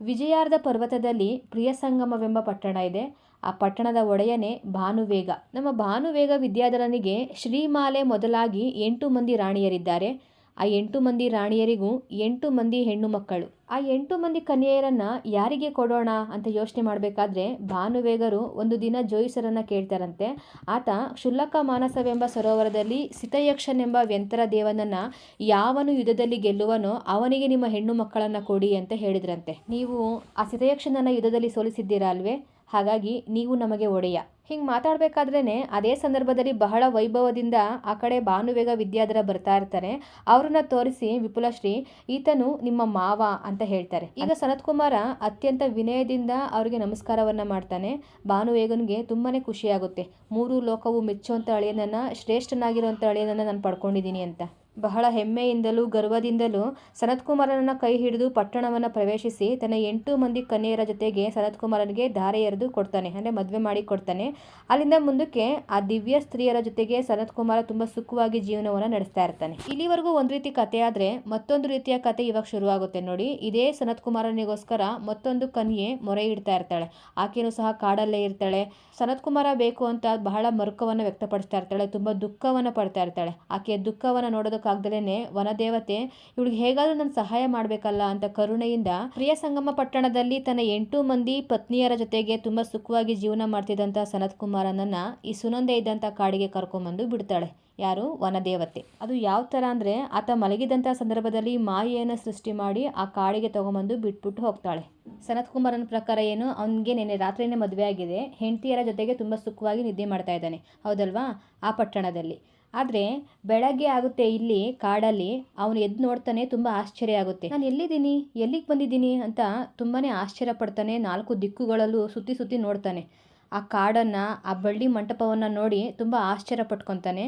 ವಿಜಯಾರ್ಧ ಪರ್ವತದಲ್ಲಿ ಪ್ರಿಯ ಸಂಗಮವೆಂಬ ಪಟ್ಟಣ ಇದೆ. ಆ ಪಟ್ಟಣದ ಒಡೆಯನೇ ಭಾನುವೇಗ. ನಮ್ಮ ಭಾನುವೇಗ ವಿದ್ಯಾಧರನಿಗೆ ಶ್ರೀಮಾಲೆ ಮೊದಲಾಗಿ ಎಂಟು ಮಂದಿ ರಾಣಿಯರಿದ್ದಾರೆ. ಆ ಎಂಟು ಮಂದಿ ರಾಣಿಯರಿಗೂ ಎಂಟು ಮಂದಿ ಹೆಣ್ಣು ಮಕ್ಕಳು. ಆ ಎಂಟು ಮಂದಿ ಕನ್ಯೆಯರನ್ನ ಯಾರಿಗೆ ಕೊಡೋಣ ಅಂತ ಯೋಚನೆ ಮಾಡಬೇಕಾದ್ರೆ ಭಾನುವೇಗರು ಒಂದು ದಿನ ಜೋಯಿಸರನ್ನ ಕೇಳ್ತಾರಂತೆ. ಆತ ಕ್ಷುಲ್ಲಕ ಮಾನಸವೆಂಬ ಸರೋವರದಲ್ಲಿ ಸಿತಯಕ್ಷನೆಂಬ ವ್ಯಂತರ ದೇವನನ್ನ ಯಾವನು ಯುದ್ಧದಲ್ಲಿ ಗೆಲ್ಲುವನೋ ಅವನಿಗೆ ನಿಮ್ಮ ಹೆಣ್ಣು ಮಕ್ಕಳನ್ನ ಕೊಡಿ ಅಂತ ಹೇಳಿದ್ರಂತೆ. ನೀವು ಆ ಸಿತಯಕ್ಷನನ್ನ ಯುದ್ಧದಲ್ಲಿ ಸೋಲಿಸಿದ್ದೀರಾ ಅಲ್ವೇ ಹಾಗಾಗಿ ನೀವು ನಮಗೆ ಒಡೆಯ. ಹಿಂಗೆ ಮಾತಾಡಬೇಕಾದ್ರೇ ಅದೇ ಸಂದರ್ಭದಲ್ಲಿ ಬಹಳ ವೈಭವದಿಂದ ಆ ಕಡೆ ಭಾನುವೇಗ ವಿದ್ಯಾಧರ ಬರ್ತಾ ಇರ್ತಾರೆ. ಅವ್ರನ್ನ ತೋರಿಸಿ ವಿಪುಲಶ್ರೀ ಈತನು ನಿಮ್ಮ ಮಾವ ಅಂತ ಹೇಳ್ತಾರೆ. ಈಗ ಸನತ್ ಕುಮಾರ ಅತ್ಯಂತ ವಿನಯದಿಂದ ಅವರಿಗೆ ನಮಸ್ಕಾರವನ್ನ ಮಾಡ್ತಾನೆ. ಭಾನುವೇಗನ್ಗೆ ತುಂಬಾನೇ ಖುಷಿಯಾಗುತ್ತೆ. ಮೂರು ಲೋಕವು ಮೆಚ್ಚುವಂಥ ಅಳಿಯನನ್ನ ಶ್ರೇಷ್ಠನಾಗಿರುವಂಥ ಅಳಿಯನನ್ನ ನಾನು ಪಡ್ಕೊಂಡಿದ್ದೀನಿ ಅಂತ. ಬಹಳ ಹೆಮ್ಮೆಯಿಂದಲೂ, ಗರ್ವದಿಂದಲೂ ಸನತ್ ಕುಮಾರನನ್ನ ಕೈ ಹಿಡಿದು ಪಟ್ಟಣವನ್ನು ಪ್ರವೇಶಿಸಿ ತನ್ನ ಎಂಟು ಮಂದಿ ಕನ್ಯೆಯರ ಜೊತೆಗೆ ಸನತ್ ಕುಮಾರನಿಗೆ ಧಾರೆ ಎರೆದು ಕೊಡ್ತಾನೆ, ಅಂದರೆ ಮದುವೆ ಮಾಡಿ ಕೊಡ್ತಾನೆ. ಅಲ್ಲಿಂದ ಮುಂದಕ್ಕೆ ಆ ದಿವ್ಯ ಸ್ತ್ರೀಯರ ಜೊತೆಗೆ ಸನತ್ ಕುಮಾರ ತುಂಬ ಸುಖವಾಗಿ ಜೀವನವನ್ನು ನಡೆಸ್ತಾ ಇರ್ತಾನೆ. ಇಲ್ಲಿವರೆಗೂ ಒಂದು ರೀತಿ ಕತೆ ಆದರೆ ಮತ್ತೊಂದು ರೀತಿಯ ಕತೆ ಇವಾಗ ಶುರುವಾಗುತ್ತೆ ನೋಡಿ. ಇದೇ ಸನತ್ ಕುಮಾರನಿಗೋಸ್ಕರ ಮತ್ತೊಂದು ಕನ್ಯೆ ಮೊರೆ ಇಡ್ತಾ ಇರ್ತಾಳೆ. ಆಕೆಯೂ ಸಹ ಕಾಡಲ್ಲೇ ಇರ್ತಾಳೆ. ಸನತ್ ಕುಮಾರ ಬೇಕು ಅಂತ ಬಹಳ ಮರುಕವನ್ನು ವ್ಯಕ್ತಪಡಿಸ್ತಾ ಇರ್ತಾಳೆ, ತುಂಬ ದುಃಖವನ್ನು ಪಡ್ತಾ ಇರ್ತಾಳೆ. ಆಕೆಯ ದುಃಖವನ್ನು ನೋಡೋದಕ್ಕಾಗ್ದಲೇ ವನದೇವತೆ, ಇವಳಿಗೆ ಹೇಗಾದರೂ ನಾನು ಸಹಾಯ ಮಾಡಬೇಕಲ್ಲ ಅಂತ ಕರುಣೆಯಿಂದ ಪ್ರಿಯ ಸಂಗಮ ಪಟ್ಟಣದಲ್ಲಿ ತನ್ನ ಎಂಟು ಮಂದಿ ಪತ್ನಿಯರ ಜೊತೆಗೆ ತುಂಬ ಸುಖವಾಗಿ ಜೀವನ ಮಾಡ್ತಿದ್ದಂಥ ಸನತ್ ಕುಮಾರನನ್ನು ಈ ಸುನಂದೆ ಇದ್ದಂಥ ಕಾಡಿಗೆ ಕರ್ಕೊಂಬಂದು ಬಿಡ್ತಾಳೆ. ಯಾರು? ವನದೇವತೆ. ಅದು ಯಾವ ಥರ ಅಂದರೆ ಆತ ಮಲಗಿದಂಥ ಸಂದರ್ಭದಲ್ಲಿ ಮಾಯೆಯನ್ನು ಸೃಷ್ಟಿ ಮಾಡಿ ಆ ಕಾಡಿಗೆ ತೊಗೊಂಬಂದು ಬಿಟ್ಬಿಟ್ಟು ಹೋಗ್ತಾಳೆ. ಸನತ್ ಕುಮಾರನ ಪ್ರಕಾರ ಏನು? ಅವನಿಗೆ ನೆನೆ ರಾತ್ರಿನೇ ಮದುವೆ ಆಗಿದೆ. ಹೆಂಡತಿಯರ ಜೊತೆಗೆ ತುಂಬ ಸುಖವಾಗಿ ನಿದ್ದೆ ಮಾಡ್ತಾ ಇದ್ದಾನೆ. ಹೌದಲ್ವಾ? ಆ ಪಟ್ಟಣದಲ್ಲಿ. ಆದರೆ ಬೆಳಗ್ಗೆ ಆಗುತ್ತೆ ಇಲ್ಲಿ ಕಾಡಲ್ಲಿ, ಅವನು ಎದ್ದು ನೋಡ್ತಾನೆ ತುಂಬ ಆಶ್ಚರ್ಯ ಆಗುತ್ತೆ. ನಾನು ಎಲ್ಲಿದ್ದೀನಿ? ಎಲ್ಲಿಗೆ ಬಂದಿದ್ದೀನಿ ಅಂತ ತುಂಬಾ ಆಶ್ಚರ್ಯ ಪಡ್ತಾನೆ, ನಾಲ್ಕು ದಿಕ್ಕುಗಳಲ್ಲೂ ಸುತ್ತಿ ಸುತ್ತಿ ನೋಡ್ತಾನೆ. ಆ ಕಾಡನ್ನು, ಆ ಬಳ್ಳಿ ಮಂಟಪವನ್ನು ನೋಡಿ ತುಂಬ ಆಶ್ಚರ್ಯ ಪಟ್ಕೊತಾನೆ.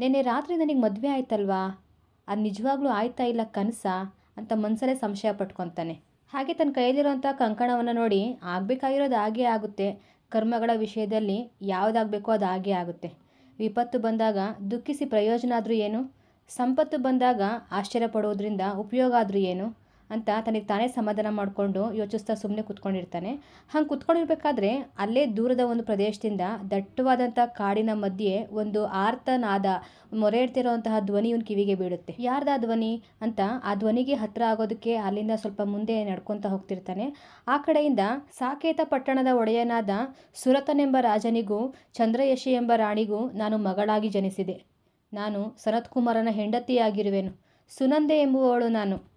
ನೆನ್ನೆ ರಾತ್ರಿ ನನಗೆ ಮದುವೆ ಆಯ್ತಲ್ವಾ? ಅದು ನಿಜವಾಗ್ಲೂ ಆಯ್ತಾ ಇಲ್ಲ ಕನಸ? ಅಂತ ಮನಸಲ್ಲೇ ಸಂಶಯ ಪಟ್ಕೊತಾನೆ. ಹಾಗೆ ತನ್ನ ಕೈಯಲ್ಲಿರುವಂಥ ಕಂಕಣವನ್ನು ನೋಡಿ ಆಗಬೇಕಾಗಿರೋದು ಹಾಗೇ ಆಗುತ್ತೆ. ಕರ್ಮಗಳ ವಿಷಯದಲ್ಲಿ ಯಾವುದಾಗಬೇಕೋ ಅದು ಹಾಗೇ ಆಗುತ್ತೆ. ವಿಪತ್ತು ಬಂದಾಗ ದುಃಖಿಸಿ ಪ್ರಯೋಜನ ಆದರೂ ಏನು? ಸಂಪತ್ತು ಬಂದಾಗ ಆಶ್ಚರ್ಯ ಪಡೋದ್ರಿಂದ ಉಪಯೋಗ ಆದರೂ ಏನು? ಅಂತ ತನಗೆ ತಾನೇ ಸಮಾಧಾನ ಮಾಡಿಕೊಂಡು ಯೋಚಿಸ್ತಾ ಸುಮ್ಮನೆ ಕುತ್ಕೊಂಡಿರ್ತಾನೆ. ಹಂಗೆ ಕುತ್ಕೊಂಡಿರ್ಬೇಕಾದ್ರೆ ಅಲ್ಲೇ ದೂರದ ಒಂದು ಪ್ರದೇಶದಿಂದ ದಟ್ಟವಾದಂಥ ಕಾಡಿನ ಮಧ್ಯೆ ಒಂದು ಆರ್ತನಾದ ಮೊರೆ ಇಡ್ತಿರೋಂತಹ ಧ್ವನಿ ಇವನು ಕಿವಿಗೆ ಬೀಳುತ್ತೆ. ಯಾರ್ದ ಧ್ವನಿ ಅಂತ ಆ ಧ್ವನಿಗೆ ಹತ್ರ ಆಗೋದಕ್ಕೆ ಅಲ್ಲಿಂದ ಸ್ವಲ್ಪ ಮುಂದೆ ನಡ್ಕೊತಾ ಹೋಗ್ತಿರ್ತಾನೆ. ಆ ಕಡೆಯಿಂದ ಸಾಕೇತ ಪಟ್ಟಣದ ಒಡೆಯನಾದ ಸುರತನೆಂಬ ರಾಜನಿಗೂ ಚಂದ್ರಯಶಿ ಎಂಬ ರಾಣಿಗೂ ನಾನು ಮಗಳಾಗಿ ಜನಿಸಿದೆ. ನಾನು ಸನತ್ಕುಮಾರನ ಹೆಂಡತಿಯಾಗಿರುವೆನು. ಸುನಂದೆ ಎಂಬುವವಳು ನಾನು.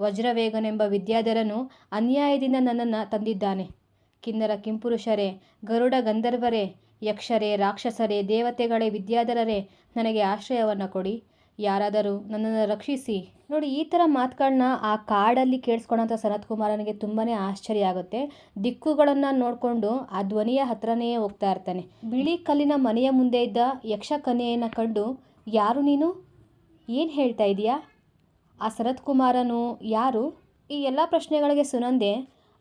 ವಜ್ರವೇಗನೆಂಬ ವಿದ್ಯಾಧರನು ಅನ್ಯಾಯದಿಂದ ನನ್ನನ್ನು ತಂದಿದ್ದಾನೆ. ಕಿನ್ನರ ಕಿಂಪುರುಷರೇ, ಗರುಡ ಗಂಧರ್ವರೇ, ಯಕ್ಷರೇ, ರಾಕ್ಷಸರೇ, ದೇವತೆಗಳೇ, ವಿದ್ಯಾಧರರೇ, ನನಗೆ ಆಶ್ರಯವನ್ನು ಕೊಡಿ. ಯಾರಾದರೂ ನನ್ನನ್ನು ರಕ್ಷಿಸಿ, ನೋಡಿ ಈ ಥರ ಮಾತುಗಳನ್ನ ಆ ಕಾಡಲ್ಲಿ ಕೇಳಿಸ್ಕೊಳೋಂಥ ಸನತ್ ಕುಮಾರನಿಗೆ ತುಂಬಾ ಆಶ್ಚರ್ಯ ಆಗುತ್ತೆ. ದಿಕ್ಕುಗಳನ್ನು ನೋಡಿಕೊಂಡು ಆ ಧ್ವನಿಯ ಹತ್ರನೇ ಹೋಗ್ತಾ ಇರ್ತಾನೆ. ಬಿಳಿ ಕಲ್ಲಿನ ಮನೆಯ ಮುಂದೆ ಇದ್ದ ಯಕ್ಷ ಕನ್ಯೆಯನ್ನು ಕಂಡು, ಯಾರು ನೀನು? ಏನು ಹೇಳ್ತಾ ಇದೀಯಾ? ಆ ಶರತ್ ಕುಮಾರನು ಯಾರು? ಈ ಎಲ್ಲ ಪ್ರಶ್ನೆಗಳಿಗೆ ಸುನಂದೆ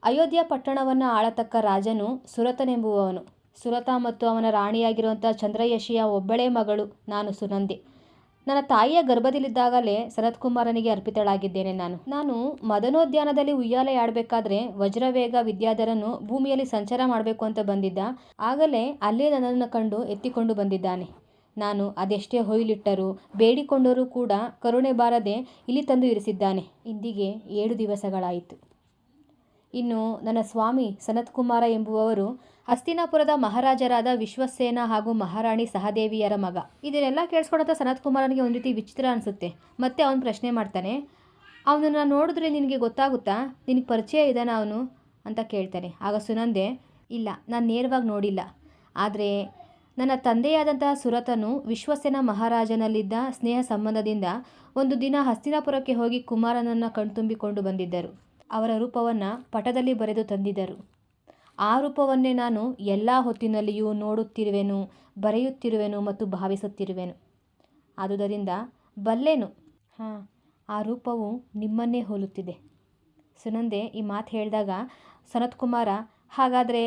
ಅಯೋಧ್ಯ ಪಟ್ಟಣವನ್ನು ಆಳತಕ್ಕ ರಾಜನು ಸುರತನೆಂಬುವವನು. ಸುರತ ಮತ್ತು ಅವನ ರಾಣಿಯಾಗಿರುವಂಥ ಚಂದ್ರಯಶಿಯ ಒಬ್ಬಳೇ ಮಗಳು ನಾನು ಸುನಂದೆ. ನನ್ನ ತಾಯಿಯ ಗರ್ಭದಲ್ಲಿದ್ದಾಗಲೇ ಶರತ್ ಕುಮಾರನಿಗೆ ಅರ್ಪಿತಳಾಗಿದ್ದೇನೆ ನಾನು. ನಾನು ಮದನೋದ್ಯಾನದಲ್ಲಿ ಉಯ್ಯಾಲೆ ಆಡಬೇಕಾದ್ರೆ ವಜ್ರವೇಗ ವಿದ್ಯಾಧರನು ಭೂಮಿಯಲ್ಲಿ ಸಂಚಾರ ಮಾಡಬೇಕು ಅಂತ ಬಂದಿದ್ದ. ಆಗಲೇ ಅಲ್ಲೇ ನನ್ನನ್ನು ಕಂಡು ಎತ್ತಿಕೊಂಡು ಬಂದಿದ್ದಾನೆ. ನಾನು ಅದೆಷ್ಟೇ ಹೊಯ್ಲಿಟ್ಟರೂ ಬೇಡಿಕೊಂಡರೂ ಕೂಡ ಕರುಣೆ ಬಾರದೆ ಇಲ್ಲಿ ತಂದು ಇರಿಸಿದ್ದಾನೆ. ಇಂದಿಗೆ ಏಳು ದಿವಸಗಳಾಯಿತು. ಇನ್ನು ನನ್ನ ಸ್ವಾಮಿ ಸನತ್ ಕುಮಾರ ಎಂಬುವವರು ಹಸ್ತಿನಾಪುರದ ಮಹಾರಾಜರಾದ ವಿಶ್ವಸೇನ ಹಾಗೂ ಮಹಾರಾಣಿ ಸಹದೇವಿಯರ ಮಗ. ಇದನ್ನೆಲ್ಲ ಸನತ್ ಕುಮಾರನಿಗೆ ಒಂದು ರೀತಿ ವಿಚಿತ್ರ ಅನಿಸುತ್ತೆ. ಮತ್ತೆ ಅವನು ಪ್ರಶ್ನೆ ಮಾಡ್ತಾನೆ, ಅವನನ್ನು ನೋಡಿದ್ರೆ ನಿನಗೆ ಗೊತ್ತಾಗುತ್ತಾ? ನಿನಗೆ ಪರಿಚಯ ಇದ್ದಾನ ಅವನು? ಅಂತ ಕೇಳ್ತಾನೆ. ಆಗ ಸುನಂದೆ, ಇಲ್ಲ, ನಾನು ನೇರವಾಗಿ ನೋಡಿಲ್ಲ. ಆದರೆ ನನ್ನ ತಂದೆಯಾದಂತಹ ಸುರತನು ವಿಶ್ವಸೇನ ಮಹಾರಾಜನಲ್ಲಿದ್ದ ಸ್ನೇಹ ಸಂಬಂಧದಿಂದ ಒಂದು ದಿನ ಹಸ್ತಿನಾಪುರಕ್ಕೆ ಹೋಗಿ ಕುಮಾರನನ್ನು ಕಣ್ತುಂಬಿಕೊಂಡು ಬಂದಿದ್ದರು. ಅವರ ರೂಪವನ್ನು ಪಟದಲ್ಲಿ ಬರೆದು ತಂದಿದ್ದರು. ಆ ರೂಪವನ್ನೇ ನಾನು ಎಲ್ಲ ಹೊತ್ತಿನಲ್ಲಿಯೂ ನೋಡುತ್ತಿರುವೆನು, ಬರೆಯುತ್ತಿರುವೆನು ಮತ್ತು ಭಾವಿಸುತ್ತಿರುವೆನು. ಆದುದರಿಂದ ಬಲ್ಲೆನು? ಹಾಂ, ಆ ರೂಪವು ನಿಮ್ಮನ್ನೇ ಹೋಲುತ್ತಿದೆ. ಸುನಂದೆ ಈ ಮಾತು ಹೇಳಿದಾಗ, ಸನತ್ಕುಮಾರ, ಹಾಗಾದರೆ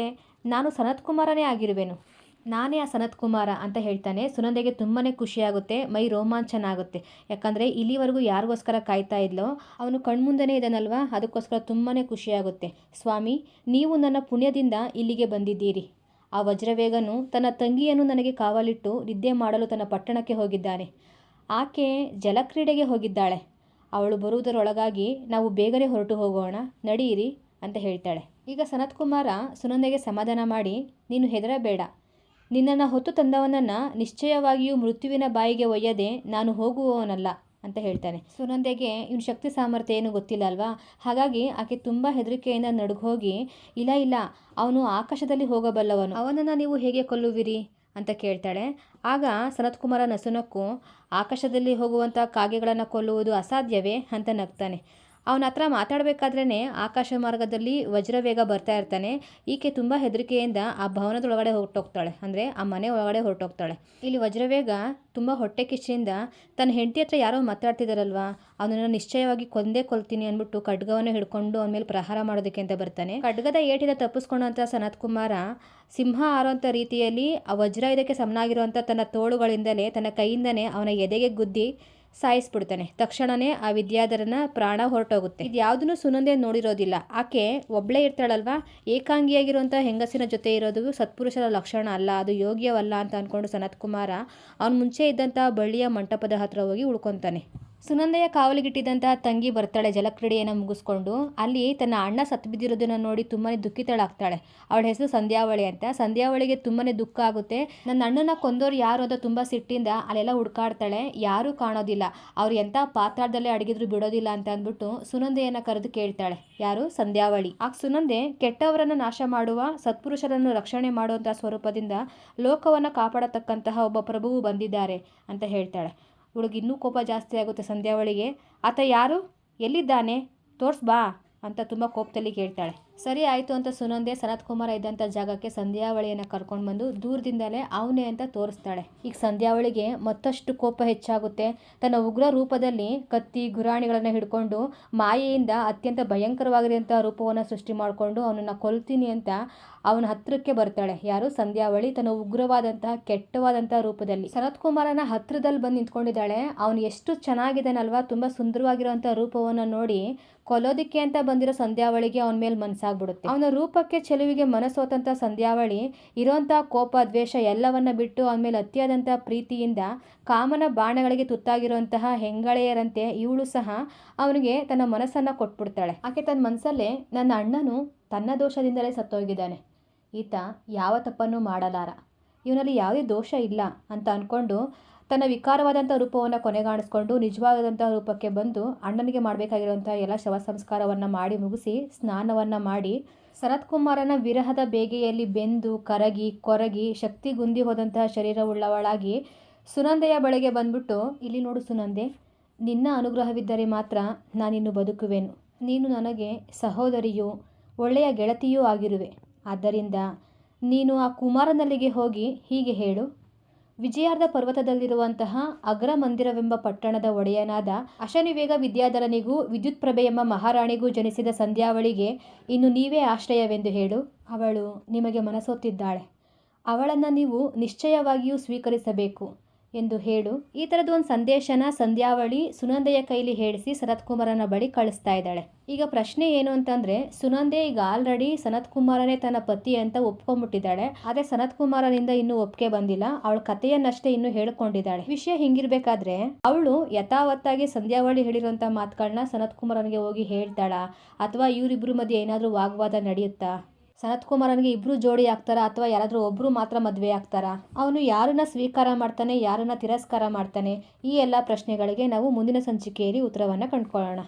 ನಾನು ಸನತ್ಕುಮಾರನೇ ಆಗಿರುವೆನು? ನಾನೇ ಆ ಸನತ್ ಕುಮಾರ ಅಂತ ಹೇಳ್ತಾನೆ. ಸುನಂದೆಗೆ ತುಂಬಾ ಖುಷಿಯಾಗುತ್ತೆ, ಮೈ ರೋಮಾಂಚನ ಆಗುತ್ತೆ ಯಾಕಂದರೆ ಇಲ್ಲಿವರೆಗೂ ಯಾರಿಗೋಸ್ಕರ ಕಾಯ್ತಾ ಇದ್ಲೋ, ಅವನು ಕಣ್ಮುಂದನೇ ಇದ್ದಾನಲ್ವಾ ಅದಕ್ಕೋಸ್ಕರ ತುಂಬಾ ಖುಷಿಯಾಗುತ್ತೆ. ಸ್ವಾಮಿ, ನೀವು ನನ್ನ ಪುಣ್ಯದಿಂದ ಇಲ್ಲಿಗೆ ಬಂದಿದ್ದೀರಿ. ಆ ವಜ್ರವೇಗನು ತನ್ನ ತಂಗಿಯನ್ನು ನನಗೆ ಕಾವಲಿಟ್ಟು ನಿದ್ದೆ ಮಾಡಲು ತನ್ನ ಪಟ್ಟಣಕ್ಕೆ ಹೋಗಿದ್ದಾನೆ. ಆಕೆ ಜಲಕ್ರೀಡೆಗೆ ಹೋಗಿದ್ದಾಳೆ. ಅವಳು ಬರುವುದರೊಳಗಾಗಿ ನಾವು ಬೇಗನೆ ಹೊರಟು ಹೋಗೋಣ, ನಡೀರಿ ಅಂತ ಹೇಳ್ತಾಳೆ. ಈಗ ಸನತ್ ಕುಮಾರ ಸುನಂದೆಗೆ ಸಮಾಧಾನ ಮಾಡಿ, ನೀನು ಹೆದರಬೇಡ. ನಿನ್ನನ್ನು ಹೊತ್ತು ತಂದವನನ್ನು ನಿಶ್ಚಯವಾಗಿಯೂ ಮೃತ್ಯುವಿನ ಬಾಯಿಗೆ ಒಯ್ಯದೆ ನಾನು ಹೋಗುವವನಲ್ಲ ಅಂತ ಹೇಳ್ತಾನೆ. ಸುನಂದೆಗೆ ಇವನು ಶಕ್ತಿ ಸಾಮರ್ಥ್ಯ ಏನು ಗೊತ್ತಿಲ್ಲ ಅಲ್ವಾ? ಹಾಗಾಗಿ ಆಕೆ ತುಂಬ ಹೆದರಿಕೆಯಿಂದ ಹೋಗಿ ಇಲ್ಲ ಇಲ್ಲ, ಅವನು ಆಕಾಶದಲ್ಲಿ ಹೋಗಬಲ್ಲವನು, ಅವನನ್ನು ನೀವು ಹೇಗೆ ಕೊಲ್ಲುವಿರಿ? ಅಂತ ಕೇಳ್ತಾಳೆ. ಆಗ ಸನತ್ ಕುಮಾರ ನಸುನಕ್ಕು, ಆಕಾಶದಲ್ಲಿ ಹೋಗುವಂಥ ಕಾಗೆಗಳನ್ನು ಕೊಲ್ಲುವುದು ಅಸಾಧ್ಯವೇ? ಅಂತ ನಗ್ತಾನೆ. ಅವನ ಹತ್ರ ಮಾತಾಡಬೇಕಾದ್ರೇ ಆಕಾಶ ಮಾರ್ಗದಲ್ಲಿ ವಜ್ರವೇಗ ಬರ್ತಾ ಇರ್ತಾನೆ. ಈಕೆ ತುಂಬ ಹೆದರಿಕೆಯಿಂದ ಆ ಭವನದೊಳಗಡೆ ಹೊರಟೋಗ್ತಾಳೆ. ಅಂದರೆ ಆ ಮನೆ ಒಳಗಡೆ ಹೊರಟೋಗ್ತಾಳೆ. ಇಲ್ಲಿ ವಜ್ರವೇಗ ತುಂಬ ಹೊಟ್ಟೆ ಕಿಶಿಯಿಂದ ತನ್ನ ಹೆಂಡತಿ ಹತ್ರ ಯಾರೋ ಮಾತಾಡ್ತಿದ್ದಾರಲ್ವಾ ಅವನನ್ನು ನಿಶ್ಚಯವಾಗಿ ಕೊಂದೇ ಕೊಲ್ತೀನಿ ಅಂದ್ಬಿಟ್ಟು ಖಡ್ಗವನ್ನು ಹಿಡ್ಕೊಂಡು ಅವನ ಪ್ರಹಾರ ಮಾಡೋದಕ್ಕೆ ಅಂತ ಬರ್ತಾನೆ. ಖಡ್ಗದ ಏಟಿದ ತಪ್ಪಿಸ್ಕೊಂಡಂಥ ಸನತ್ ಕುಮಾರ, ಸಿಂಹ ಆರೋಂಥ ರೀತಿಯಲ್ಲಿ ಆ ವಜ್ರ ಇದಕ್ಕೆ ಸಮನಾಗಿರುವಂಥ ತನ್ನ ತೋಳುಗಳಿಂದಲೇ ತನ್ನ ಕೈಯಿಂದನೇ ಅವನ ಎದೆಗೆ ಗುದ್ದಿ ಸಾಯಿಸ್ಬಿಡ್ತಾನೆ. ತಕ್ಷಣನೇ ಆ ವಿದ್ಯಾಧರನ ಪ್ರಾಣ ಹೊರಟೋಗುತ್ತೆ. ಇದು ಯಾವುದನ್ನು ಸುನಂದೆ ನೋಡಿರೋದಿಲ್ಲ. ಆಕೆ ಒಬ್ಬಳೇ ಇರ್ತಾಳಲ್ವಾ? ಏಕಾಂಗಿಯಾಗಿರುವಂಥ ಹೆಂಗಸಿನ ಜೊತೆ ಇರೋದು ಸತ್ಪುರುಷರ ಲಕ್ಷಣ ಅಲ್ಲ. ಅದು ಯೋಗ್ಯವಲ್ಲ ಅಂತ ಅಂದ್ಕೊಂಡು ಸನತ್ ಕುಮಾರ ಅವ್ನು ಮುಂಚೆ ಇದ್ದಂಥ ಬಳ್ಳಿಯ ಮಂಟಪದ ಹತ್ರ ಹೋಗಿ ಉಳ್ಕೊತಾನೆ. ಸುನಂದೆಯ ಕಾವಲಿಗಿಟ್ಟಿದ್ದಂತಹ ತಂಗಿ ಬರ್ತಾಳೆ ಜಲಕ್ರೀಡೆಯನ್ನು ಮುಗಿಸ್ಕೊಂಡು. ಅಲ್ಲಿ ತನ್ನ ಅಣ್ಣ ಸತ್ತು ಬಿದ್ದಿರೋದನ್ನು ನೋಡಿ ತುಂಬಾ ದುಃಖಿತಳಾಗ್ತಾಳೆ. ಅವಳ ಹೆಸರು ಸಂಧ್ಯಾವಳಿ ಅಂತ. ಸಂಧ್ಯಾವಳಿಗೆ ತುಂಬಾ ದುಃಖ ಆಗುತ್ತೆ. ನನ್ನ ಅಣ್ಣನ ಕೊಂದೋರು ಯಾರು ಅಂತ ತುಂಬ ಸಿಟ್ಟಿಂದ ಅಲ್ಲೆಲ್ಲ ಹುಡ್ಕಾಡ್ತಾಳೆ. ಯಾರೂ ಕಾಣೋದಿಲ್ಲ. ಅವ್ರು ಎಂಥ ಪಾತಾಳದಲ್ಲೇ ಅಡಗಿದ್ರು ಬಿಡೋದಿಲ್ಲ ಅಂತ ಅಂದ್ಬಿಟ್ಟು ಸುನಂದೆಯನ್ನು ಕರೆದು ಕೇಳ್ತಾಳೆ. ಯಾರು? ಸಂಧ್ಯಾವಳಿ. ಆ ಸುನಂದೆ, ಕೆಟ್ಟವರನ್ನು ನಾಶ ಮಾಡುವ, ಸತ್ಪುರುಷರನ್ನು ರಕ್ಷಣೆ ಮಾಡುವಂತಹ ಸ್ವರೂಪದಿಂದ ಲೋಕವನ್ನು ಕಾಪಾಡತಕ್ಕಂತಹ ಒಬ್ಬ ಪ್ರಭುವು ಬಂದಿದ್ದಾರೆ ಅಂತ ಹೇಳ್ತಾಳೆ. ಇವಳಿಗೆ ಇನ್ನೂ ಕೋಪ ಜಾಸ್ತಿ ಆಗುತ್ತೆ ಸಂಧ್ಯಾವಳಿಗೆ. ಆತ ಯಾರು? ಎಲ್ಲಿದ್ದಾನೆ? ತೋರ್ಸ್ ಬಾ ಅಂತ ತುಂಬ ಕೋಪದಲ್ಲಿ ಕೇಳ್ತಾಳೆ ಸರಿ ಆಯಿತು ಅಂತ ಸುನಂದೆ ಸನತ್ ಕುಮಾರ ಇದ್ದಂಥ ಜಾಗಕ್ಕೆ ಸಂಧ್ಯಾವಳಿಯನ್ನು ಕರ್ಕೊಂಡು ಬಂದು ದೂರದಿಂದಲೇ ಅವನೇ ಅಂತ ತೋರಿಸ್ತಾಳೆ. ಈಗ ಸಂಧ್ಯಾವಳಿಗೆ ಮತ್ತಷ್ಟು ಕೋಪ ಹೆಚ್ಚಾಗುತ್ತೆ. ತನ್ನ ಉಗ್ರ ರೂಪದಲ್ಲಿ ಕತ್ತಿ, ಗುರಾಣಿಗಳನ್ನು ಹಿಡ್ಕೊಂಡು ಮಾಯೆಯಿಂದ ಅತ್ಯಂತ ಭಯಂಕರವಾಗಿರುವಂಥ ರೂಪವನ್ನು ಸೃಷ್ಟಿ ಮಾಡಿಕೊಂಡು ಅವನನ್ನು ಕೊಲ್ತೀನಿ ಅಂತ ಅವನ ಹತ್ತಿರಕ್ಕೆ ಬರ್ತಾಳೆ. ಯಾರು? ಸಂಧ್ಯಾವಳಿ ತನ್ನ ಉಗ್ರವಾದಂತಹ ಕೆಟ್ಟವಾದಂತಹ ರೂಪದಲ್ಲಿ. ಸನತ್ ಕುಮಾರನ ಹತ್ತಿರದಲ್ಲಿ ಬಂದು ನಿಂತ್ಕೊಂಡಿದ್ದಾಳೆ. ಅವನು ಎಷ್ಟು ಚೆನ್ನಾಗಿದ್ದಾನಲ್ವಾ? ತುಂಬ ಸುಂದರವಾಗಿರುವಂಥ ರೂಪವನ್ನು ನೋಡಿ ಕೊಲೋದಿಕ್ಕೆ ಅಂತ ಬಂದಿರೋ ಸಂಧ್ಯಾವಳಿಗೆ ಅವನ ಮೇಲೆ ಮನಸ್ಸಾಗ್ಬಿಡುತ್ತೆ. ಅವನ ರೂಪಕ್ಕೆ ಚೆಲುವಿಗೆ ಮನಸ್ಸೋತಂಥ ಸಂಧ್ಯಾವಳಿ, ಇರೋಂಥ ಕೋಪ, ದ್ವೇಷ ಎಲ್ಲವನ್ನ ಬಿಟ್ಟು ಅವನ ಮೇಲೆ ಅತಿಯಾದಂಥ ಪ್ರೀತಿಯಿಂದ ಕಾಮನ ಬಾಣಗಳಿಗೆ ತುತ್ತಾಗಿರುವಂತಹ ಹೆಂಗಳೆಯರಂತೆ ಇವಳು ಸಹ ಅವನಿಗೆ ತನ್ನ ಮನಸ್ಸನ್ನು ಕೊಟ್ಬಿಡ್ತಾಳೆ. ಆಕೆ ತನ್ನ ಮನಸ್ಸಲ್ಲೇ ನನ್ನ ಅಣ್ಣನು ತನ್ನ ದೋಷದಿಂದಲೇ ಸತ್ತೋಗಿದ್ದಾನೆ. ಈತ ಯಾವ ತಪ್ಪನ್ನು ಮಾಡಲಾರ. ಇವನಲ್ಲಿ ಯಾವುದೇ ದೋಷ ಇಲ್ಲ ಅಂತ ಅಂದ್ಕೊಂಡು ತನ್ನ ವಿಕಾರವಾದಂಥ ರೂಪವನ್ನು ಕೊನೆಗಾಣಿಸ್ಕೊಂಡು ನಿಜವಾದಂಥ ರೂಪಕ್ಕೆ ಬಂದು ಅಣ್ಣನಿಗೆ ಮಾಡಬೇಕಾಗಿರುವಂಥ ಎಲ್ಲ ಶವ ಸಂಸ್ಕಾರವನ್ನು ಮಾಡಿ ಮುಗಿಸಿ, ಸ್ನಾನವನ್ನು ಮಾಡಿ, ಶರತ್ಕುಮಾರನ ವಿರಹದ ಬೇಗೆಯಲ್ಲಿ ಬೆಂದು, ಕರಗಿ, ಕೊರಗಿ, ಶಕ್ತಿ ಗುಂದಿ ಹೋದಂತಹ ಶರೀರವುಳ್ಳವಳಾಗಿ ಸುನಂದೆಯ ಬಳಿಗೆ ಬಂದ್ಬಿಟ್ಟು, ಇಲ್ಲಿ ನೋಡು ಸುನಂದೆ, ನಿನ್ನ ಅನುಗ್ರಹವಿದ್ದರೆ ಮಾತ್ರ ನಾನಿನ್ನು ಬದುಕುವೆನು. ನೀನು ನನಗೆ ಸಹೋದರಿಯೂ, ಒಳ್ಳೆಯ ಗೆಳತಿಯೂ ಆಗಿರುವೆ. ಆದ್ದರಿಂದ ನೀನು ಆ ಕುಮಾರನಲ್ಲಿಗೆ ಹೋಗಿ ಹೀಗೆ ಹೇಳು. ವಿಜಯಾರ್ಧ ಪರ್ವತದಲ್ಲಿರುವಂತಹ ಅಗ್ರ ಮಂದಿರವೆಂಬ ಪಟ್ಟಣದ ಒಡೆಯನಾದ ಅಶನಿವೇಗ ವಿದ್ಯಾಧರನಿಗೂ ವಿದ್ಯುತ್ ಪ್ರಭೆ ಎಂಬ ಮಹಾರಾಣಿಗೂ ಜನಿಸಿದ ಸಂಧ್ಯಾವಳಿಗೆ ಇನ್ನು ನೀವೇ ಆಶ್ರಯವೆಂದು ಹೇಳು. ಅವಳು ನಿಮಗೆ ಮನಸೊತ್ತಿದ್ದಾಳೆ. ಅವಳನ್ನು ನೀವು ನಿಶ್ಚಯವಾಗಿಯೂ ಸ್ವೀಕರಿಸಬೇಕು. ಎಂದು ಹೇಳು. ಈ ಥರದ ಒಂದು ಸಂದೇಶನ ಸಂಧ್ಯಾವಳಿ ಸುನಂದೆಯ ಕೈಲಿ ಹೇಳಿಸಿ ಸನತ್ ಕುಮಾರನ ಬಳಿ ಕಳಿಸ್ತಾ ಇದ್ದಾಳೆ. ಈಗ ಪ್ರಶ್ನೆ ಏನು ಅಂತಂದ್ರೆ, ಸುನಂದೆ ಈಗ ಆಲ್ರೆಡಿ ಸನತ್ ಕುಮಾರನೇ ತನ್ನ ಪತಿ ಅಂತ ಒಪ್ಕೊಂಡ್ಬಿಟ್ಟಿದ್ದಾಳೆ. ಅದೇ ಸನತ್ ಕುಮಾರನಿಂದ ಇನ್ನೂ ಒಪ್ಪಿಗೆ ಬಂದಿಲ್ಲ. ಅವಳ ಕಥೆಯನ್ನಷ್ಟೇ ಇನ್ನೂ ಹೇಳ್ಕೊಂಡಿದ್ದಾಳೆ. ವಿಷಯ ಹಿಂಗಿರ್ಬೇಕಾದ್ರೆ, ಅವಳು ಯಥಾವತ್ತಾಗಿ ಸಂಧ್ಯಾವಳಿ ಹೇಳಿರುವಂಥ ಮಾತುಗಳನ್ನ ಸನತ್ ಕುಮಾರನಿಗೆ ಹೋಗಿ ಹೇಳ್ತಾಳ? ಅಥವಾ ಇವರಿಬ್ಬರು ಮಧ್ಯೆ ಏನಾದರೂ ವಾಗ್ವಾದ ನಡೆಯುತ್ತಾ? ಸನತ್ ಕುಮಾರನಿಗೆ ಇಬ್ರು ಜೋಡಿ ಆಗ್ತಾರಾ ಅಥವಾ ಯಾರಾದರೂ ಒಬ್ಬರು ಮಾತ್ರ ಮದುವೆ ಆಗ್ತಾರಾ? ಅವನು ಯಾರನ್ನ ಸ್ವೀಕಾರ ಮಾಡ್ತಾನೆ, ಯಾರನ್ನ ತಿರಸ್ಕಾರ ಮಾಡ್ತಾನೆ? ಈ ಎಲ್ಲ ಪ್ರಶ್ನೆಗಳಿಗೆ ನಾವು ಮುಂದಿನ ಸಂಚಿಕೆಯಲ್ಲಿ ಉತ್ತರವನ್ನು ಕಂಡುಕೊಳ್ಳೋಣ.